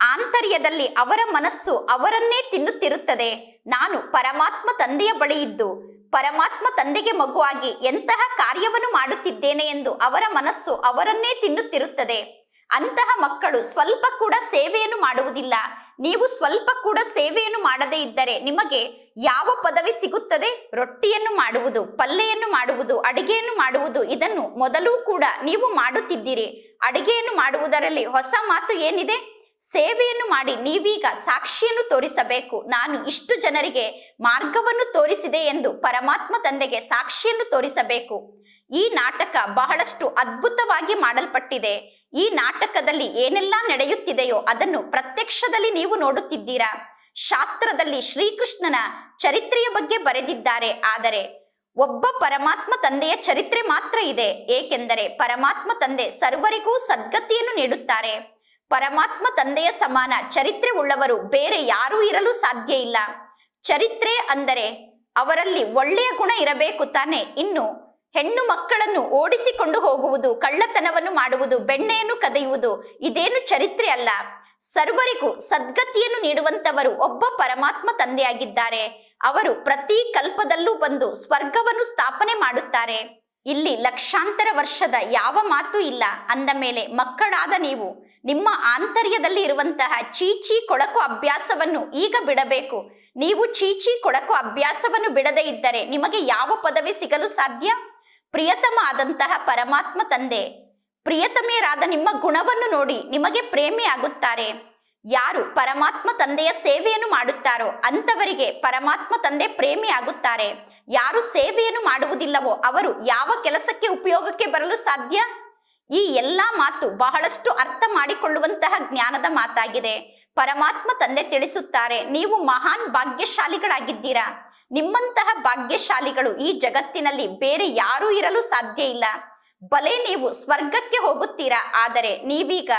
ಆಂತರ್ಯದಲ್ಲಿ ಅವರ ಮನಸ್ಸು ಅವರನ್ನೇ ತಿನ್ನುತ್ತಿರುತ್ತದೆ. ನಾನು ಪರಮಾತ್ಮ ತಂದೆಯ ಬಳಿ ಇದ್ದು ಪರಮಾತ್ಮ ತಂದೆಗೆ ಮಗುವಾಗಿ ಎಂತಹ ಕಾರ್ಯವನ್ನು ಮಾಡುತ್ತಿದ್ದೇನೆ ಎಂದು ಅವರ ಮನಸ್ಸು ಅವರನ್ನೇ ತಿನ್ನುತ್ತಿರುತ್ತದೆ. ಅಂತಹ ಮಕ್ಕಳು ಸ್ವಲ್ಪ ಕೂಡ ಸೇವೆಯನ್ನು ಮಾಡುವುದಿಲ್ಲ. ನೀವು ಸ್ವಲ್ಪ ಕೂಡ ಸೇವೆಯನ್ನು ಮಾಡದೇ ಇದ್ದರೆ ನಿಮಗೆ ಯಾವ ಪದವಿ ಸಿಗುತ್ತದೆ? ರೊಟ್ಟಿಯನ್ನು ಮಾಡುವುದು, ಪಲ್ಲೆಯನ್ನು ಮಾಡುವುದು, ಅಡಿಗೆಯನ್ನು ಮಾಡುವುದು, ಇದನ್ನು ಮೊದಲು ಕೂಡ ನೀವು ಮಾಡುತ್ತಿದ್ದೀರಿ. ಅಡಿಗೆಯನ್ನು ಮಾಡುವುದರಲ್ಲಿ ಹೊಸ ಮಾತು ಏನಿದೆ? ಸೇವೆಯನ್ನು ಮಾಡಿ ನೀವೀಗ ಸಾಕ್ಷಿಯನ್ನು ತೋರಿಸಬೇಕು. ನಾನು ಇಷ್ಟು ಜನರಿಗೆ ಮಾರ್ಗವನ್ನು ತೋರಿಸಿದೆ ಎಂದು ಪರಮಾತ್ಮ ತಂದೆಗೆ ಸಾಕ್ಷಿಯನ್ನು ತೋರಿಸಬೇಕು. ಈ ನಾಟಕ ಬಹಳಷ್ಟು ಅದ್ಭುತವಾಗಿ ಮಾಡಲ್ಪಟ್ಟಿದೆ. ಈ ನಾಟಕದಲ್ಲಿ ಏನೆಲ್ಲ ನಡೆಯುತ್ತಿದೆಯೋ ಅದನ್ನು ಪ್ರತ್ಯಕ್ಷದಲ್ಲಿ ನೀವು ನೋಡುತ್ತಿದ್ದೀರಾ? ಶಾಸ್ತ್ರದಲ್ಲಿ ಶ್ರೀಕೃಷ್ಣನ ಚರಿತ್ರೆಯ ಬಗ್ಗೆ ಬರೆದಿದ್ದಾರೆ. ಆದರೆ ಒಬ್ಬ ಪರಮಾತ್ಮ ತಂದೆಯ ಚರಿತ್ರೆ ಮಾತ್ರ ಇದೆ. ಏಕೆಂದರೆ ಪರಮಾತ್ಮ ತಂದೆ ಸರ್ವರಿಗೂ ಸದ್ಗತಿಯನ್ನು ನೀಡುತ್ತಾರೆ. ಪರಮಾತ್ಮ ತಂದೆಯ ಸಮಾನ ಚರಿತ್ರೆ ಉಳ್ಳವರು ಬೇರೆ ಯಾರೂ ಇರಲು ಸಾಧ್ಯ ಇಲ್ಲ. ಚರಿತ್ರೆ ಅಂದರೆ ಅವರಲ್ಲಿ ಒಳ್ಳೆಯ ಗುಣ ಇರಬೇಕು ತಾನೆ. ಇನ್ನು ಹೆಣ್ಣು ಮಕ್ಕಳನ್ನು ಓಡಿಸಿಕೊಂಡು ಹೋಗುವುದು, ಕಳ್ಳತನವನ್ನು ಮಾಡುವುದು, ಬೆಣ್ಣೆಯನ್ನು ಕದಿಯುವುದು ಇದೇನು ಚರಿತ್ರೆ ಅಲ್ಲ. ಸರ್ವರಿಗೂ ಸದ್ಗತಿಯನ್ನು ನೀಡುವಂತವರು ಒಬ್ಬ ಪರಮಾತ್ಮ ತಂದೆಯಾಗಿದ್ದಾರೆ. ಅವರು ಪ್ರತಿ ಕಲ್ಪದಲ್ಲೂ ಬಂದು ಸ್ವರ್ಗವನ್ನು ಸ್ಥಾಪನೆ ಮಾಡುತ್ತಾರೆ. ಇಲ್ಲಿ ಲಕ್ಷಾಂತರ ವರ್ಷದ ಯಾವ ಮಾತು ಇಲ್ಲ. ಅಂದ ಮೇಲೆ ಮಕ್ಕಳಾದ ನೀವು ನಿಮ್ಮ ಆಂತರ್ಯದಲ್ಲಿ ಇರುವಂತಹ ಚೀಚಿ ಕೊಳಕು ಅಭ್ಯಾಸವನ್ನು ಈಗ ಬಿಡಬೇಕು. ನೀವು ಚೀಚಿ ಕೊಳಕು ಅಭ್ಯಾಸವನ್ನು ಬಿಡದೇ ಇದ್ದರೆ ನಿಮಗೆ ಯಾವ ಪದವಿ ಸಿಗಲು ಸಾಧ್ಯ? ಪ್ರಿಯತಮ ಆದಂತಹ ಪರಮಾತ್ಮ ತಂದೆ, ಪ್ರಿಯತಮೆಯರಾದ ನಿಮ್ಮ ಗುಣವನ್ನು ನೋಡಿ ನಿಮಗೆ ಪ್ರೇಮಿ ಆಗುತ್ತಾರೆ. ಯಾರು ಪರಮಾತ್ಮ ತಂದೆಯ ಸೇವೆಯನ್ನು ಮಾಡುತ್ತಾರೋ ಅಂತವರಿಗೆ ಪರಮಾತ್ಮ ತಂದೆ ಪ್ರೇಮಿ ಆಗುತ್ತಾರೆ. ಯಾರು ಸೇವೆಯನ್ನು ಮಾಡುವುದಿಲ್ಲವೋ ಅವರು ಯಾವ ಕೆಲಸಕ್ಕೆ ಉಪಯೋಗಕ್ಕೆ ಬರಲು ಸಾಧ್ಯ? ಈ ಎಲ್ಲಾ ಮಾತು ಬಹಳಷ್ಟು ಅರ್ಥ ಮಾಡಿಕೊಳ್ಳುವಂತಹ ಜ್ಞಾನದ ಮಾತಾಗಿದೆ. ಪರಮಾತ್ಮ ತಂದೆ ತಿಳಿಸುತ್ತಾರೆ, ನೀವು ಮಹಾನ್ ಭಾಗ್ಯಶಾಲಿಗಳಾಗಿದ್ದೀರಾ? ನಿಮ್ಮಂತಹ ಭಾಗ್ಯಶಾಲಿಗಳು ಈ ಜಗತ್ತಿನಲ್ಲಿ ಬೇರೆ ಯಾರೂ ಇರಲು ಸಾಧ್ಯ ಇಲ್ಲ. ಬಲೆ ನೀವು ಸ್ವರ್ಗಕ್ಕೆ ಹೋಗುತ್ತೀರಾ? ಆದರೆ ನೀವೀಗ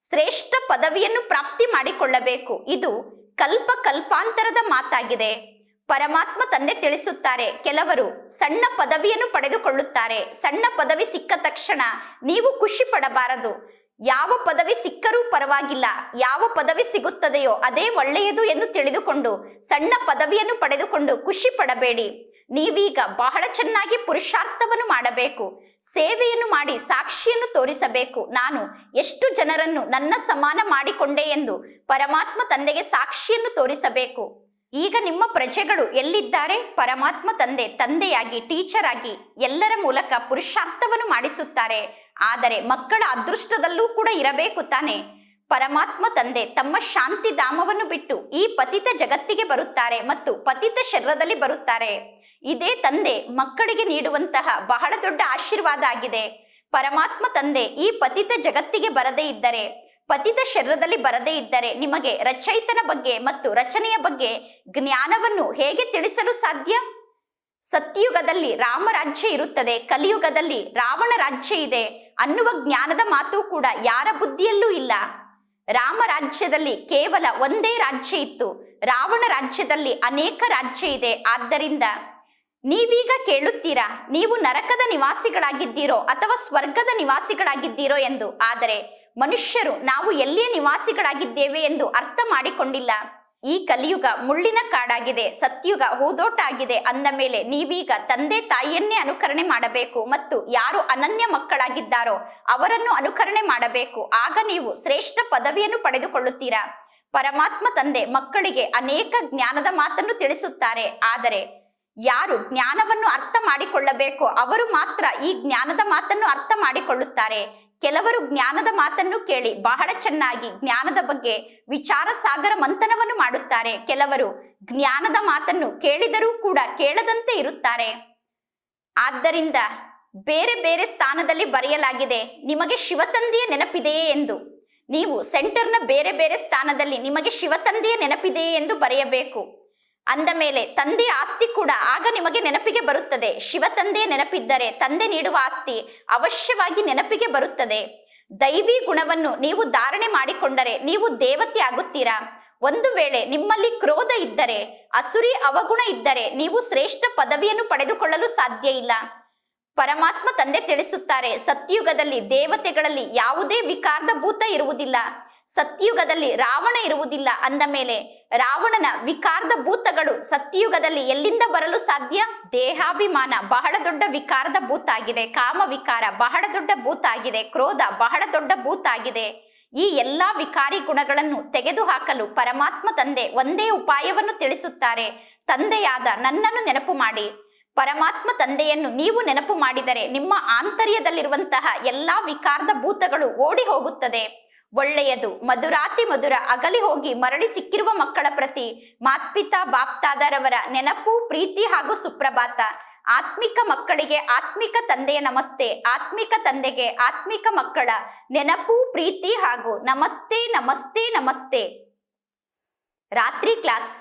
ಶ್ರೇಷ್ಠ ಪದವಿಯನ್ನು ಪ್ರಾಪ್ತಿ ಮಾಡಿಕೊಳ್ಳಬೇಕು. ಇದು ಕಲ್ಪ ಕಲ್ಪಾಂತರದ ಮಾತಾಗಿದೆ. ಪರಮಾತ್ಮ ತಂದೆ ತಿಳಿಸುತ್ತಾರೆ. ಕೆಲವರು ಸಣ್ಣ ಪದವಿಯನ್ನು ಪಡೆದುಕೊಳ್ಳುತ್ತಾರೆ. ಸಣ್ಣ ಪದವಿ ಸಿಕ್ಕ ತಕ್ಷಣ ನೀವು ಖುಷಿ ಪಡಬಾರದು. ಯಾವ ಪದವಿ ಸಿಕ್ಕರೂ ಪರವಾಗಿಲ್ಲ. ಯಾವ ಪದವಿ ಸಿಗುತ್ತದೆಯೋ ಅದೇ ಒಳ್ಳೆಯದು ಎಂದು ತಿಳಿದುಕೊಂಡು ಸಣ್ಣ ಪದವಿಯನ್ನು ಪಡೆದುಕೊಂಡು ಖುಷಿ ಪಡಬೇಡಿ. ನೀವೀಗ ಬಹಳ ಚೆನ್ನಾಗಿ ಪುರುಷಾರ್ಥವನ್ನು ಮಾಡಬೇಕು. ಸೇವೆಯನ್ನು ಮಾಡಿ ಸಾಕ್ಷಿಯನ್ನು ತೋರಿಸಬೇಕು. ನಾನು ಎಷ್ಟು ಜನರನ್ನು ನನ್ನ ಸಮಾನ ಮಾಡಿಕೊಂಡೆ ಎಂದು ಪರಮಾತ್ಮ ತಂದೆಗೆ ಸಾಕ್ಷಿಯನ್ನು ತೋರಿಸಬೇಕು. ಈಗ ನಿಮ್ಮ ಪ್ರಜೆಗಳು ಎಲ್ಲಿದ್ದಾರೆ? ಪರಮಾತ್ಮ ತಂದೆ, ತಂದೆಯಾಗಿ ಟೀಚರ್ ಆಗಿ ಎಲ್ಲರ ಮೂಲಕ ಪುರುಷಾರ್ಥವನ್ನು ಮಾಡಿಸುತ್ತಾರೆ. ಆದರೆ ಮಕ್ಕಳ ಅದೃಷ್ಟದಲ್ಲೂ ಕೂಡ ಇರಬೇಕು ತಾನೆ. ಪರಮಾತ್ಮ ತಂದೆ ತಮ್ಮ ಶಾಂತಿ ಧಾಮವನ್ನು ಬಿಟ್ಟು ಈ ಪತಿತ ಜಗತ್ತಿಗೆ ಬರುತ್ತಾರೆ ಮತ್ತು ಪತಿತ ಶರೀರದಲ್ಲಿ ಬರುತ್ತಾರೆ. ಇದೇ ತಂದೆ ಮಕ್ಕಳಿಗೆ ನೀಡುವಂತಹ ಬಹಳ ದೊಡ್ಡ ಆಶೀರ್ವಾದ ಆಗಿದೆ. ಪರಮಾತ್ಮ ತಂದೆ ಈ ಪತಿತ ಜಗತ್ತಿಗೆ ಬರದೇ ಇದ್ದರೆ ಪತಿತ ಶರೀರದಲ್ಲಿ ಬರದೇ ಇದ್ದರೆ ನಿಮಗೆ ರಚಯಿತನ ಬಗ್ಗೆ ಮತ್ತು ರಚನೆಯ ಬಗ್ಗೆ ಜ್ಞಾನವನ್ನು ಹೇಗೆ ತಿಳಿಸಲು ಸಾಧ್ಯ? ಸತ್ಯಯುಗದಲ್ಲಿ ರಾಮರಾಜ್ಯ ಇರುತ್ತದೆ, ಕಲಿಯುಗದಲ್ಲಿ ರಾವಣ ರಾಜ್ಯ ಇದೆ ಅನ್ನುವ ಜ್ಞಾನದ ಮಾತು ಕೂಡ ಯಾರ ಬುದ್ಧಿಯಲ್ಲೂ ಇಲ್ಲ. ರಾಮರಾಜ್ಯದಲ್ಲಿ ಕೇವಲ ಒಂದೇ ರಾಜ್ಯ ಇತ್ತು, ರಾವಣ ರಾಜ್ಯದಲ್ಲಿ ಅನೇಕ ರಾಜ್ಯ ಇದೆ. ಆದ್ದರಿಂದ ನೀವೀಗ ಕೇಳುತ್ತೀರಾ, ನೀವು ನರಕದ ನಿವಾಸಿಗಳಾಗಿದ್ದೀರೋ ಅಥವಾ ಸ್ವರ್ಗದ ನಿವಾಸಿಗಳಾಗಿದ್ದೀರೋ ಎಂದು? ಆದರೆ ಮನುಷ್ಯರು ನಾವು ಎಲ್ಲಿಯ ನಿವಾಸಿಗಳಾಗಿದ್ದೇವೆ ಎಂದು ಅರ್ಥ ಮಾಡಿಕೊಂಡಿಲ್ಲ. ಈ ಕಲಿಯುಗ ಮುಳ್ಳಿನ ಕಾಡಾಗಿದೆ, ಸತ್ಯುಗ ಹೂದೋಟ ಆಗಿದೆ ಅಂದ ಮೇಲೆ ನೀವೀಗ ತಂದೆ ತಾಯಿಯನ್ನೇ ಅನುಕರಣೆ ಮಾಡಬೇಕು ಮತ್ತು ಯಾರು ಅನನ್ಯ ಮಕ್ಕಳಾಗಿದ್ದಾರೋ ಅವರನ್ನು ಅನುಕರಣೆ ಮಾಡಬೇಕು. ಆಗ ನೀವು ಶ್ರೇಷ್ಠ ಪದವಿಯನ್ನು ಪಡೆದುಕೊಳ್ಳುತ್ತೀರಾ? ಪರಮಾತ್ಮ ತಂದೆ ಮಕ್ಕಳಿಗೆ ಅನೇಕ ಜ್ಞಾನದ ಮಾತನ್ನು ತಿಳಿಸುತ್ತಾರೆ. ಆದರೆ ಯಾರು ಜ್ಞಾನವನ್ನು ಅರ್ಥ ಮಾಡಿಕೊಳ್ಳಬೇಕೋ ಅವರು ಮಾತ್ರ ಈ ಜ್ಞಾನದ ಮಾತನ್ನು ಅರ್ಥ ಮಾಡಿಕೊಳ್ಳುತ್ತಾರೆ. ಕೆಲವರು ಜ್ಞಾನದ ಮಾತನ್ನು ಕೇಳಿ ಬಹಳ ಚೆನ್ನಾಗಿ ಜ್ಞಾನದ ಬಗ್ಗೆ ವಿಚಾರ ಸಾಗರ ಮಂಥನವನ್ನು ಮಾಡುತ್ತಾರೆ. ಕೆಲವರು ಜ್ಞಾನದ ಮಾತನ್ನು ಕೇಳಿದರೂ ಕೂಡ ಕೇಳದಂತೆ ಇರುತ್ತಾರೆ. ಆದ್ದರಿಂದ ಬೇರೆ ಬೇರೆ ಸ್ಥಾನದಲ್ಲಿ ಬರೆಯಲಾಗಿದೆ, ನಿಮಗೆ ಶಿವತಂದೆಯ ನೆನಪಿದೆಯೇ ಎಂದು. ನೀವು ಸೆಂಟರ್ನ ಬೇರೆ ಬೇರೆ ಸ್ಥಾನದಲ್ಲಿ ನಿಮಗೆ ಶಿವತಂದೆಯ ನೆನಪಿದೆಯೇ ಎಂದು ಬರೆಯಬೇಕು. ಅಂದ ಮೇಲೆ, ತಂದೆ ಆಸ್ತಿ ಕೂಡ ಆಗ ನಿಮಗೆ ನೆನಪಿಗೆ ಬರುತ್ತದೆ. ಶಿವ ತಂದೆ ನೆನಪಿದ್ದರೆ ತಂದೆ ನೀಡುವ ಆಸ್ತಿ ಅವಶ್ಯವಾಗಿ ನೆನಪಿಗೆ ಬರುತ್ತದೆ. ದೈವಿ ಗುಣವನ್ನು ನೀವು ಧಾರಣೆ ಮಾಡಿಕೊಂಡರೆ ನೀವು ದೇವತೆ ಆಗುತ್ತೀರಾ? ಒಂದು ವೇಳೆ ನಿಮ್ಮಲ್ಲಿ ಕ್ರೋಧ ಇದ್ದರೆ, ಅಸುರಿ ಅವಗುಣ ಇದ್ದರೆ ನೀವು ಶ್ರೇಷ್ಠ ಪದವಿಯನ್ನು ಪಡೆದುಕೊಳ್ಳಲು ಸಾಧ್ಯ ಇಲ್ಲ. ಪರಮಾತ್ಮ ತಂದೆ ತಿಳಿಸುತ್ತಾರೆ, ಸತ್ಯುಗದಲ್ಲಿ ದೇವತೆಗಳಲ್ಲಿ ಯಾವುದೇ ವಿಕಾರದ ಭೂತ ಇರುವುದಿಲ್ಲ. ಸತ್ಯುಗದಲ್ಲಿ ರಾವಣ ಇರುವುದಿಲ್ಲ. ಅಂದ ಮೇಲೆ ರಾವಣನ ವಿಕಾರದ ಭೂತಗಳು ಸತ್ಯಯುಗದಲ್ಲಿ ಎಲ್ಲಿಂದ ಬರಲು ಸಾಧ್ಯ? ದೇಹಾಭಿಮಾನ ಬಹಳ ದೊಡ್ಡ ವಿಕಾರದ ಭೂತ ಆಗಿದೆ ಕಾಮ ವಿಕಾರ ಬಹಳ ದೊಡ್ಡ ಭೂತ ಆಗಿದೆ ಕ್ರೋಧ ಬಹಳ ದೊಡ್ಡ ಭೂತ ಆಗಿದೆ ಈ ಎಲ್ಲಾ ವಿಕಾರಿ ಗುಣಗಳನ್ನು ತೆಗೆದುಹಾಕಲು ಪರಮಾತ್ಮ ತಂದೆ ಒಂದೇ ಉಪಾಯವನ್ನು ತಿಳಿಸುತ್ತಾರೆ. ತಂದೆಯಾದ ನನ್ನನ್ನು ನೆನಪು ಮಾಡಿ. ಪರಮಾತ್ಮ ತಂದೆಯನ್ನು ನೀವು ನೆನಪು ಮಾಡಿದರೆ ನಿಮ್ಮ ಆಂತರ್ಯದಲ್ಲಿರುವಂತಹ ಎಲ್ಲಾ ವಿಕಾರದ ಭೂತಗಳು ಓಡಿ ಹೋಗುತ್ತದೆ. ಒಳ್ಳೆಯದು. ಮಧುರಾತಿ ಮಧುರ ಅಗಲಿ ಹೋಗಿ ಮರಳಿ ಸಿಕ್ಕಿರುವ ಮಕ್ಕಳ ಪ್ರತಿ ಮಾತ್ಪಿತಾ, ಬಾಪ್ತಾದರವರ ನೆನಪು, ಪ್ರೀತಿ ಹಾಗೂ ಸುಪ್ರಭಾತ. ಆತ್ಮಿಕ ಮಕ್ಕಳಿಗೆ ಆತ್ಮಿಕ ತಂದೆಯ ನಮಸ್ತೆ, ಆತ್ಮಿಕ ತಂದೆಗೆ ಆತ್ಮಿಕ ಮಕ್ಕಳ ನೆನಪು, ಪ್ರೀತಿ ಹಾಗೂ ನಮಸ್ತೆ ನಮಸ್ತೆ ನಮಸ್ತೆ. ರಾತ್ರಿ ಕ್ಲಾಸ್.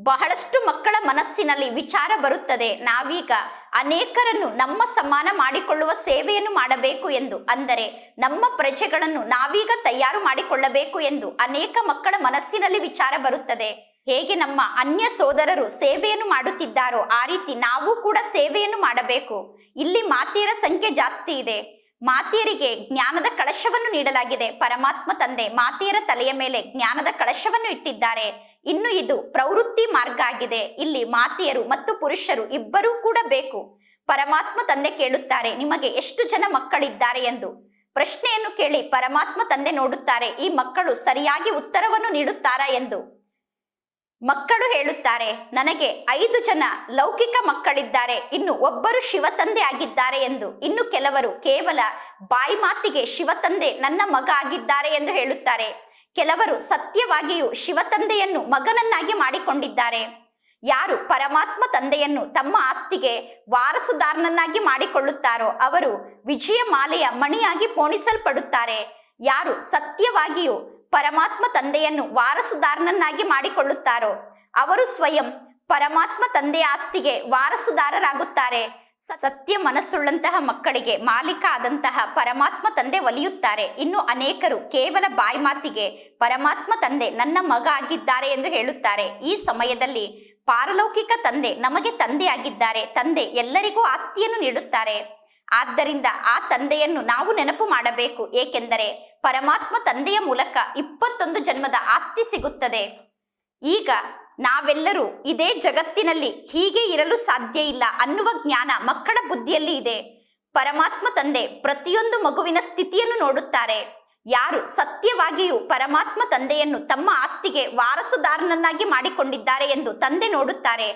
ಬಹಳಷ್ಟು ಮಕ್ಕಳ ಮನಸ್ಸಿನಲ್ಲಿ ವಿಚಾರ ಬರುತ್ತದೆ. ನಾವೀಗ ಅನೇಕರನ್ನು ನಮ್ಮ ಸಮಾನ ಮಾಡಿಕೊಳ್ಳುವ ಸೇವೆಯನ್ನು ಮಾಡಬೇಕು ಎಂದು. ಅಂದರೆ ನಮ್ಮ ಪ್ರಜೆಗಳನ್ನು ನಾವೀಗ ತಯಾರು ಮಾಡಿಕೊಳ್ಳಬೇಕು ಎಂದು ಅನೇಕ ಮಕ್ಕಳ ಮನಸ್ಸಿನಲ್ಲಿ ವಿಚಾರ ಬರುತ್ತದೆ. ಹೇಗೆ ನಮ್ಮ ಅನ್ಯ ಸೋದರರು ಸೇವೆಯನ್ನು ಮಾಡುತ್ತಿದ್ದಾರೋ ಆ ರೀತಿ ನಾವು ಕೂಡ ಸೇವೆಯನ್ನು ಮಾಡಬೇಕು. ಇಲ್ಲಿ ಮಾತೆಯರ ಸಂಖ್ಯೆ ಜಾಸ್ತಿ ಇದೆ. ಮಾತೆಯರಿಗೆ ಜ್ಞಾನದ ಕಳಶವನ್ನು ನೀಡಲಾಗಿದೆ. ಪರಮಾತ್ಮ ತಂದೆ ಮಾತೆಯರ ತಲೆಯ ಮೇಲೆ ಜ್ಞಾನದ ಕಳಶವನ್ನು ಇಟ್ಟಿದ್ದಾರೆ. ಇನ್ನು ಇದು ಪ್ರವೃತ್ತಿ ಮಾರ್ಗ ಆಗಿದೆ. ಇಲ್ಲಿ ಮಾತೆಯರು ಮತ್ತು ಪುರುಷರು ಇಬ್ಬರೂ ಕೂಡ ಬೇಕು. ಪರಮಾತ್ಮ ತಂದೆ ಕೇಳುತ್ತಾರೆ, ನಿಮಗೆ ಎಷ್ಟು ಜನ ಮಕ್ಕಳಿದ್ದಾರೆ? ಎಂದು. ಪ್ರಶ್ನೆಯನ್ನು ಕೇಳಿ ಪರಮಾತ್ಮ ತಂದೆ ನೋಡುತ್ತಾರೆ, ಈ ಮಕ್ಕಳು ಸರಿಯಾಗಿ ಉತ್ತರವನ್ನು ನೀಡುತ್ತಾರಾ? ಎಂದು. ಮಕ್ಕಳು ಹೇಳುತ್ತಾರೆ, ನನಗೆ ಐದು ಜನ ಲೌಕಿಕ ಮಕ್ಕಳಿದ್ದಾರೆ, ಇನ್ನು ಒಬ್ಬರು ಶಿವತಂದೆ ಆಗಿದ್ದಾರೆ ಎಂದು. ಇನ್ನು ಕೆಲವರು ಕೇವಲ ಬಾಯಿ ಮಾತಿಗೆ ಶಿವತಂದೆ ನನ್ನ ಮಗ ಆಗಿದ್ದಾರೆ ಎಂದು ಹೇಳುತ್ತಾರೆ. ಕೆಲವರು ಸತ್ಯವಾಗಿಯೂ ಶಿವತಂದೆಯನ್ನು ಮಗನನ್ನಾಗಿ ಮಾಡಿಕೊಂಡಿದ್ದಾರೆ. ಯಾರು ಪರಮಾತ್ಮ ತಂದೆಯನ್ನು ತಮ್ಮ ಆಸ್ತಿಗೆ ವಾರಸುದಾರನನ್ನಾಗಿ ಮಾಡಿಕೊಳ್ಳುತ್ತಾರೋ ಅವರು ವಿಜಯ ಮಾಲೆಯ ಮಣಿಯಾಗಿ ಪೋಣಿಸಲ್ಪಡುತ್ತಾರೆ. ಯಾರು ಸತ್ಯವಾಗಿಯೂ ಪರಮಾತ್ಮ ತಂದೆಯನ್ನು ವಾರಸುದಾರನನ್ನಾಗಿ ಮಾಡಿಕೊಳ್ಳುತ್ತಾರೋ ಅವರು ಸ್ವಯಂ ಪರಮಾತ್ಮ ತಂದೆಯ ಆಸ್ತಿಗೆ ವಾರಸುದಾರರಾಗುತ್ತಾರೆ. ಸತ್ಯ ಮನಸ್ಸುಳ್ಳಂತಹ ಮಕ್ಕಳಿಗೆ ಮಾಲೀಕ ಆದಂತಹ ಪರಮಾತ್ಮ ತಂದೆ ಒಲಿಯುತ್ತಾರೆ. ಇನ್ನು ಅನೇಕರು ಕೇವಲ ಬಾಯಿ ಮಾತಿಗೆ ಪರಮಾತ್ಮ ತಂದೆ ನನ್ನ ಮಗ ಆಗಿದ್ದಾರೆ ಎಂದು ಹೇಳುತ್ತಾರೆ. ಈ ಸಮಯದಲ್ಲಿ ಪಾರಲೌಕಿಕ ತಂದೆ ನಮಗೆ ತಂದೆ ಆಗಿದ್ದಾರೆ ತಂದೆ ಎಲ್ಲರಿಗೂ ಆಸ್ತಿಯನ್ನು ನೀಡುತ್ತಾರೆ. ಆದ್ದರಿಂದ ಆ ತಂದೆಯನ್ನು ನಾವು ನೆನಪು ಮಾಡಬೇಕು. ಏಕೆಂದರೆ ಪರಮಾತ್ಮ ತಂದೆಯ ಮೂಲಕ ಇಪ್ಪತ್ತೊಂದು ಜನ್ಮದ ಆಸ್ತಿ ಸಿಗುತ್ತದೆ. ಈಗ ನಾವೆಲ್ಲರೂ ಇದೇ ಜಗತ್ತಿನಲ್ಲಿ ಹೀಗೆ ಇರಲು ಸಾಧ್ಯ ಇಲ್ಲ ಅನ್ನುವ ಜ್ಞಾನ ಮಕ್ಕಳ ಬುದ್ಧಿಯಲ್ಲಿ ಇದೆ. ಪರಮಾತ್ಮ ತಂದೆ ಪ್ರತಿಯೊಂದು ಮಗುವಿನ ಸ್ಥಿತಿಯನ್ನು ನೋಡುತ್ತಾರೆ. ಯಾರು ಸತ್ಯವಾಗಿಯೂ ಪರಮಾತ್ಮ ತಂದೆಯನ್ನು ತಮ್ಮ ಆಸ್ತಿಗೆ ವಾರಸುದಾರನನ್ನಾಗಿ ಮಾಡಿಕೊಂಡಿದ್ದಾರೆ ಎಂದು ತಂದೆ ನೋಡುತ್ತಾರೆ.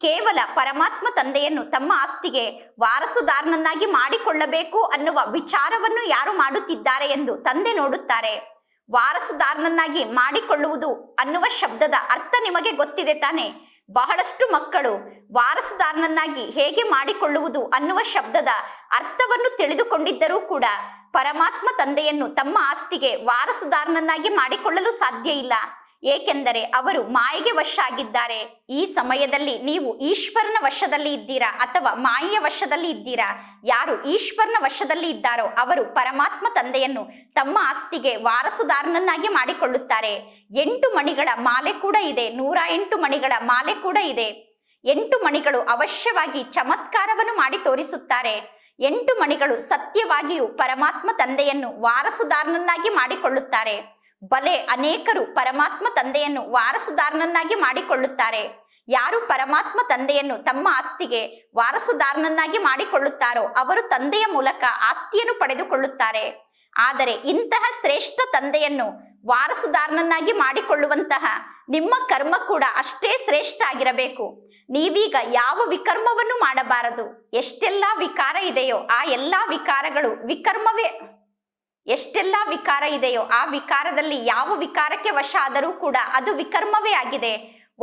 ಕೇವಲ ಪರಮಾತ್ಮ ತಂದೆಯನ್ನು ತಮ್ಮ ಆಸ್ತಿಗೆ ವಾರಸುದಾರನನ್ನಾಗಿ ಮಾಡಿಕೊಳ್ಳಬೇಕು ಅನ್ನುವ ವಿಚಾರವನ್ನು ಯಾರು ಮಾಡುತ್ತಿದ್ದಾರೆ ಎಂದು ತಂದೆ ನೋಡುತ್ತಾರೆ. ವಾರಸುದಾರನನ್ನಾಗಿ ಮಾಡಿಕೊಳ್ಳುವುದು ಅನ್ನುವ ಶಬ್ದದ ಅರ್ಥ ನಿಮಗೆ ಗೊತ್ತಿದೆ ತಾನೆ? ಬಹಳಷ್ಟು ಮಕ್ಕಳು ವಾರಸುದಾರನನ್ನಾಗಿ ಹೇಗೆ ಮಾಡಿಕೊಳ್ಳುವುದು ಅನ್ನುವ ಶಬ್ದದ ಅರ್ಥವನ್ನು ತಿಳಿದುಕೊಂಡಿದ್ದರೂ ಕೂಡ ಪರಮಾತ್ಮ ತಂದೆಯನ್ನು ತಮ್ಮ ಆಸ್ತಿಗೆ ವಾರಸುದಾರನನ್ನಾಗಿ ಮಾಡಿಕೊಳ್ಳಲು ಸಾಧ್ಯ ಇಲ್ಲ. ಏಕೆಂದರೆ ಅವರು ಮಾಯೆಗೆ ವಶ ಆಗಿದ್ದಾರೆ ಈ ಸಮಯದಲ್ಲಿ ನೀವು ಈಶ್ವರನ ವಶದಲ್ಲಿ ಇದ್ದೀರಾ ಅಥವಾ ಮಾಯೆಯ ವಶದಲ್ಲಿ ಇದ್ದೀರಾ? ಯಾರು ಈಶ್ವರನ ವಶದಲ್ಲಿ ಇದ್ದಾರೋ ಅವರು ಪರಮಾತ್ಮ ತಂದೆಯನ್ನು ತಮ್ಮ ಆಸ್ತಿಗೆ ವಾರಸುದಾರನನ್ನಾಗಿ ಮಾಡಿಕೊಳ್ಳುತ್ತಾರೆ. ಎಂಟು ಮಣಿಗಳ ಮಾಲೆ ಕೂಡ ಇದೆ. ನೂರ ಎಂಟು ಮಣಿಗಳ ಮಾಲೆ ಕೂಡ ಇದೆ. ಎಂಟು ಮಣಿಗಳು ಅವಶ್ಯವಾಗಿ ಚಮತ್ಕಾರವನ್ನು ಮಾಡಿ ತೋರಿಸುತ್ತಾರೆ. ಎಂಟು ಮಣಿಗಳು ಸತ್ಯವಾಗಿಯೂ ಪರಮಾತ್ಮ ತಂದೆಯನ್ನು ವಾರಸುದಾರನನ್ನಾಗಿ ಮಾಡಿಕೊಳ್ಳುತ್ತಾರೆ. ಬಲೆ ಅನೇಕರು ಪರಮಾತ್ಮ ತಂದೆಯನ್ನು ವಾರಸುದಾರನನ್ನಾಗಿ ಮಾಡಿಕೊಳ್ಳುತ್ತಾರೆ. ಯಾರು ಪರಮಾತ್ಮ ತಂದೆಯನ್ನು ತಮ್ಮ ಆಸ್ತಿಗೆ ವಾರಸುದಾರನನ್ನಾಗಿ ಮಾಡಿಕೊಳ್ಳುತ್ತಾರೋ ಅವರು ತಂದೆಯ ಮೂಲಕ ಆಸ್ತಿಯನ್ನು ಪಡೆದುಕೊಳ್ಳುತ್ತಾರೆ. ಆದರೆ ಇಂತಹ ಶ್ರೇಷ್ಠ ತಂದೆಯನ್ನು ವಾರಸುದಾರನನ್ನಾಗಿ ಮಾಡಿಕೊಳ್ಳುವಂತಹ ನಿಮ್ಮ ಕರ್ಮ ಕೂಡ ಅಷ್ಟೇ ಶ್ರೇಷ್ಠ ಆಗಿರಬೇಕು. ನೀವೀಗ ಯಾವ ವಿಕರ್ಮವನ್ನು ಮಾಡಬಾರದು? ಎಷ್ಟೆಲ್ಲಾ ವಿಕಾರ ಇದೆಯೋ ಆ ಎಲ್ಲಾ ವಿಕಾರಗಳು ವಿಕರ್ಮವೇ ಎಷ್ಟೆಲ್ಲ ವಿಕಾರ ಇದೆಯೋ ಆ ವಿಕಾರದಲ್ಲಿ ಯಾವ ವಿಕಾರಕ್ಕೆ ವಶ ಆದರೂ ಕೂಡ ಅದು ವಿಕರ್ಮವೇ ಆಗಿದೆ.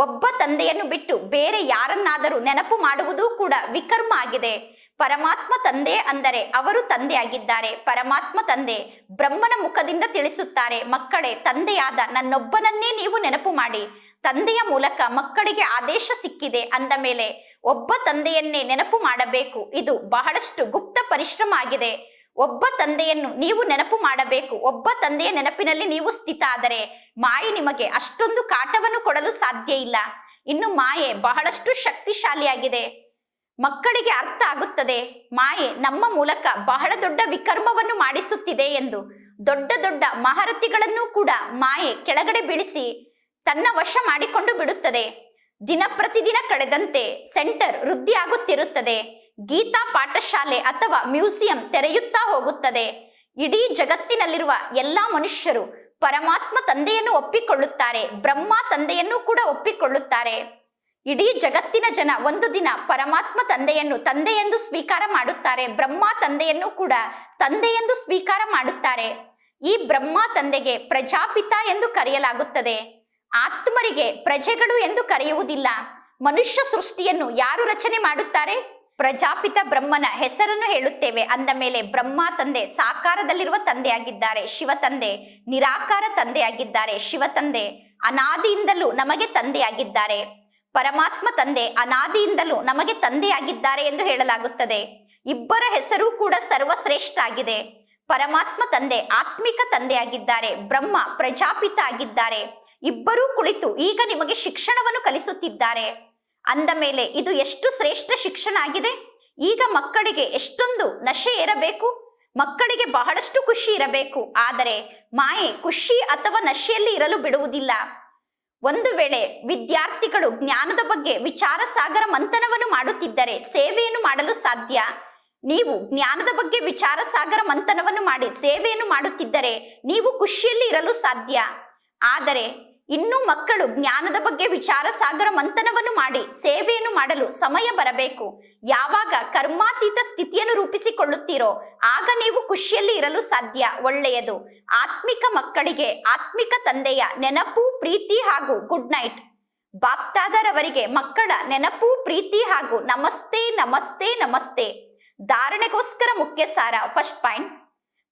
ಒಬ್ಬ ತಂದೆಯನ್ನು ಬಿಟ್ಟು ಬೇರೆ ಯಾರನ್ನಾದರೂ ನೆನಪು ಮಾಡುವುದು ಕೂಡ ವಿಕರ್ಮ ಆಗಿದೆ. ಪರಮಾತ್ಮ ತಂದೆ ಅಂದರೆ ಅವರು ತಂದೆಯಾಗಿದ್ದಾರೆ ಪರಮಾತ್ಮ ತಂದೆ ಬ್ರಹ್ಮನ ಮುಖದಿಂದ ತಿಳಿಸುತ್ತಾರೆ, ಮಕ್ಕಳೇ ತಂದೆಯಾದ ನನ್ನೊಬ್ಬನನ್ನೇ ನೀವು ನೆನಪು ಮಾಡಿ. ತಂದೆಯ ಮೂಲಕ ಮಕ್ಕಳಿಗೆ ಆದೇಶ ಸಿಕ್ಕಿದೆ ಅಂದ ಮೇಲೆ ಒಬ್ಬ ತಂದೆಯನ್ನೇ ನೆನಪು ಮಾಡಬೇಕು. ಇದು ಬಹಳಷ್ಟು ಗುಪ್ತ ಪರಿಶ್ರಮ ಆಗಿದೆ. ಒಬ್ಬ ತಂದೆಯನ್ನು ನೀವು ನೆನಪು ಮಾಡಬೇಕು. ಒಬ್ಬ ತಂದೆಯ ನೆನಪಿನಲ್ಲಿ ನೀವು ಸ್ಥಿತ ಆದರೆ ಮಾಯೆ ನಿಮಗೆ ಅಷ್ಟೊಂದು ಕಾಟವನ್ನು ಕೊಡಲು ಸಾಧ್ಯ ಇಲ್ಲ. ಇನ್ನು ಮಾಯೆ ಬಹಳಷ್ಟು ಶಕ್ತಿಶಾಲಿಯಾಗಿದೆ. ಮಕ್ಕಳಿಗೆ ಅರ್ಥ ಆಗುತ್ತದೆ. ಮಾಯೆ ನಮ್ಮ ಮೂಲಕ ಬಹಳ ದೊಡ್ಡ ವಿಕರ್ಮವನ್ನು ಮಾಡಿಸುತ್ತಿದೆ ಎಂದು. ದೊಡ್ಡ ದೊಡ್ಡ ಮಹಾರಥಿಗಳನ್ನು ಕೂಡ ಮಾಯೆ ಕೆಳಗಡೆ ಬೀಳಿಸಿ ತನ್ನ ವಶ ಮಾಡಿಕೊಂಡು ಬಿಡುತ್ತದೆ. ದಿನ ಪ್ರತಿದಿನ ಕಳೆದಂತೆ ಸೆಂಟರ್ ವೃದ್ಧಿ ಆಗುತ್ತಿರುತ್ತದೆ ಗೀತಾ ಪಾಠಶಾಲೆ ಅಥವಾ ಮ್ಯೂಸಿಯಂ ತೆರೆಯುತ್ತಾ ಹೋಗುತ್ತದೆ. ಇಡೀ ಜಗತ್ತಿನಲ್ಲಿರುವ ಎಲ್ಲ ಮನುಷ್ಯರು ಪರಮಾತ್ಮ ತಂದೆಯನ್ನು ಒಪ್ಪಿಕೊಳ್ಳುತ್ತಾರೆ, ಬ್ರಹ್ಮ ತಂದೆಯನ್ನು ಕೂಡ ಒಪ್ಪಿಕೊಳ್ಳುತ್ತಾರೆ. ಇಡೀ ಜಗತ್ತಿನ ಜನ ಒಂದು ದಿನ ಪರಮಾತ್ಮ ತಂದೆಯನ್ನು ತಂದೆಯೆಂದು ಸ್ವೀಕಾರ ಮಾಡುತ್ತಾರೆ, ಬ್ರಹ್ಮ ತಂದೆಯನ್ನು ಕೂಡ ತಂದೆಯೆಂದು ಸ್ವೀಕಾರ ಮಾಡುತ್ತಾರೆ. ಈ ಬ್ರಹ್ಮ ತಂದೆಗೆ ಪ್ರಜಾಪಿತ ಎಂದು ಕರೆಯಲಾಗುತ್ತದೆ. ಆತ್ಮರಿಗೆ ಪ್ರಜೆಗಳು ಎಂದು ಕರೆಯುವುದಿಲ್ಲ. ಮನುಷ್ಯ ಸೃಷ್ಟಿಯನ್ನು ಯಾರು ರಚನೆ ಮಾಡುತ್ತಾರೆ? ಪ್ರಜಾಪಿತ ಬ್ರಹ್ಮನ ಹೆಸರನ್ನು ಹೇಳುತ್ತೇವೆ. ಅಂದ ಮೇಲೆ ಬ್ರಹ್ಮ ತಂದೆ ಸಾಕಾರದಲ್ಲಿರುವ ತಂದೆಯಾಗಿದ್ದಾರೆ. ಶಿವ ತಂದೆ ನಿರಾಕಾರ ತಂದೆಯಾಗಿದ್ದಾರೆ. ಶಿವ ತಂದೆ ಅನಾದಿಯಿಂದಲೂ ನಮಗೆ ತಂದೆಯಾಗಿದ್ದಾರೆ. ಪರಮಾತ್ಮ ತಂದೆ ಅನಾದಿಯಿಂದಲೂ ನಮಗೆ ತಂದೆಯಾಗಿದ್ದಾರೆ ಎಂದು ಹೇಳಲಾಗುತ್ತದೆ. ಇಬ್ಬರ ಹೆಸರು ಕೂಡ ಸರ್ವಶ್ರೇಷ್ಠ ಆಗಿದೆ ಪರಮಾತ್ಮ ತಂದೆ ಆತ್ಮಿಕ ತಂದೆಯಾಗಿದ್ದಾರೆ. ಬ್ರಹ್ಮ ಪ್ರಜಾಪಿತ ಆಗಿದ್ದಾರೆ. ಇಬ್ಬರೂ ಕುಳಿತು ಈಗ ನಿಮಗೆ ಶಿಕ್ಷಣವನ್ನು ಕಲಿಸುತ್ತಿದ್ದಾರೆ. ಅಂದ ಮೇಲೆ ಇದು ಎಷ್ಟು ಶ್ರೇಷ್ಠ ಶಿಕ್ಷಣ ಆಗಿದೆ? ಈಗ ಮಕ್ಕಳಿಗೆ ಎಷ್ಟೊಂದು ನಶೆ ಇರಬೇಕು? ಮಕ್ಕಳಿಗೆ ಬಹಳಷ್ಟು ಖುಷಿ ಇರಬೇಕು. ಆದರೆ ಮಾಯೆ ಖುಷಿ ಅಥವಾ ನಶೆಯಲ್ಲಿ ಇರಲು ಬಿಡುವುದಿಲ್ಲ. ಒಂದು ವೇಳೆ ವಿದ್ಯಾರ್ಥಿಗಳು ಜ್ಞಾನದ ಬಗ್ಗೆ ವಿಚಾರ ಸಾಗರ ಮಂಥನವನ್ನು ಮಾಡುತ್ತಿದ್ದರೆ ಸೇವೆಯನ್ನು ಮಾಡಲು ಸಾಧ್ಯ. ನೀವು ಜ್ಞಾನದ ಬಗ್ಗೆ ವಿಚಾರ ಸಾಗರ ಮಂಥನವನ್ನು ಮಾಡಿ ಸೇವೆಯನ್ನು ಮಾಡುತ್ತಿದ್ದರೆ ನೀವು ಖುಷಿಯಲ್ಲಿ ಇರಲು ಸಾಧ್ಯ. ಆದರೆ ಇನ್ನು ಮಕ್ಕಳು ಜ್ಞಾನದ ಬಗ್ಗೆ ವಿಚಾರ ಸಾಗರ ಮಂಥನವನ್ನು ಮಾಡಿ ಸೇವೆಯನ್ನು ಮಾಡಲು ಸಮಯ ಬರಬೇಕು. ಯಾವಾಗ ಕರ್ಮಾತೀತ ಸ್ಥಿತಿಯನ್ನು ರೂಪಿಸಿಕೊಳ್ಳುತ್ತೀರೋ ಆಗ ನೀವು ಖುಷಿಯಲ್ಲಿ ಇರಲು ಸಾಧ್ಯ, ಒಳ್ಳೆಯದು. ಆತ್ಮಿಕ ಮಕ್ಕಳಿಗೆ ಆತ್ಮಿಕ ತಂದೆಯ ನೆನಪು, ಪ್ರೀತಿ ಹಾಗೂ ಗುಡ್ ನೈಟ್ ಬಾಪ್ತಾದರವರಿಗೆ ಮಕ್ಕಳ ನೆನಪು, ಪ್ರೀತಿ ಹಾಗೂ ನಮಸ್ತೆ ನಮಸ್ತೆ ನಮಸ್ತೆ. ಧಾರಣೆಗೋಸ್ಕರ ಮುಖ್ಯ ಸಾರ ಫಸ್ಟ್ ಪಾಯಿಂಟ್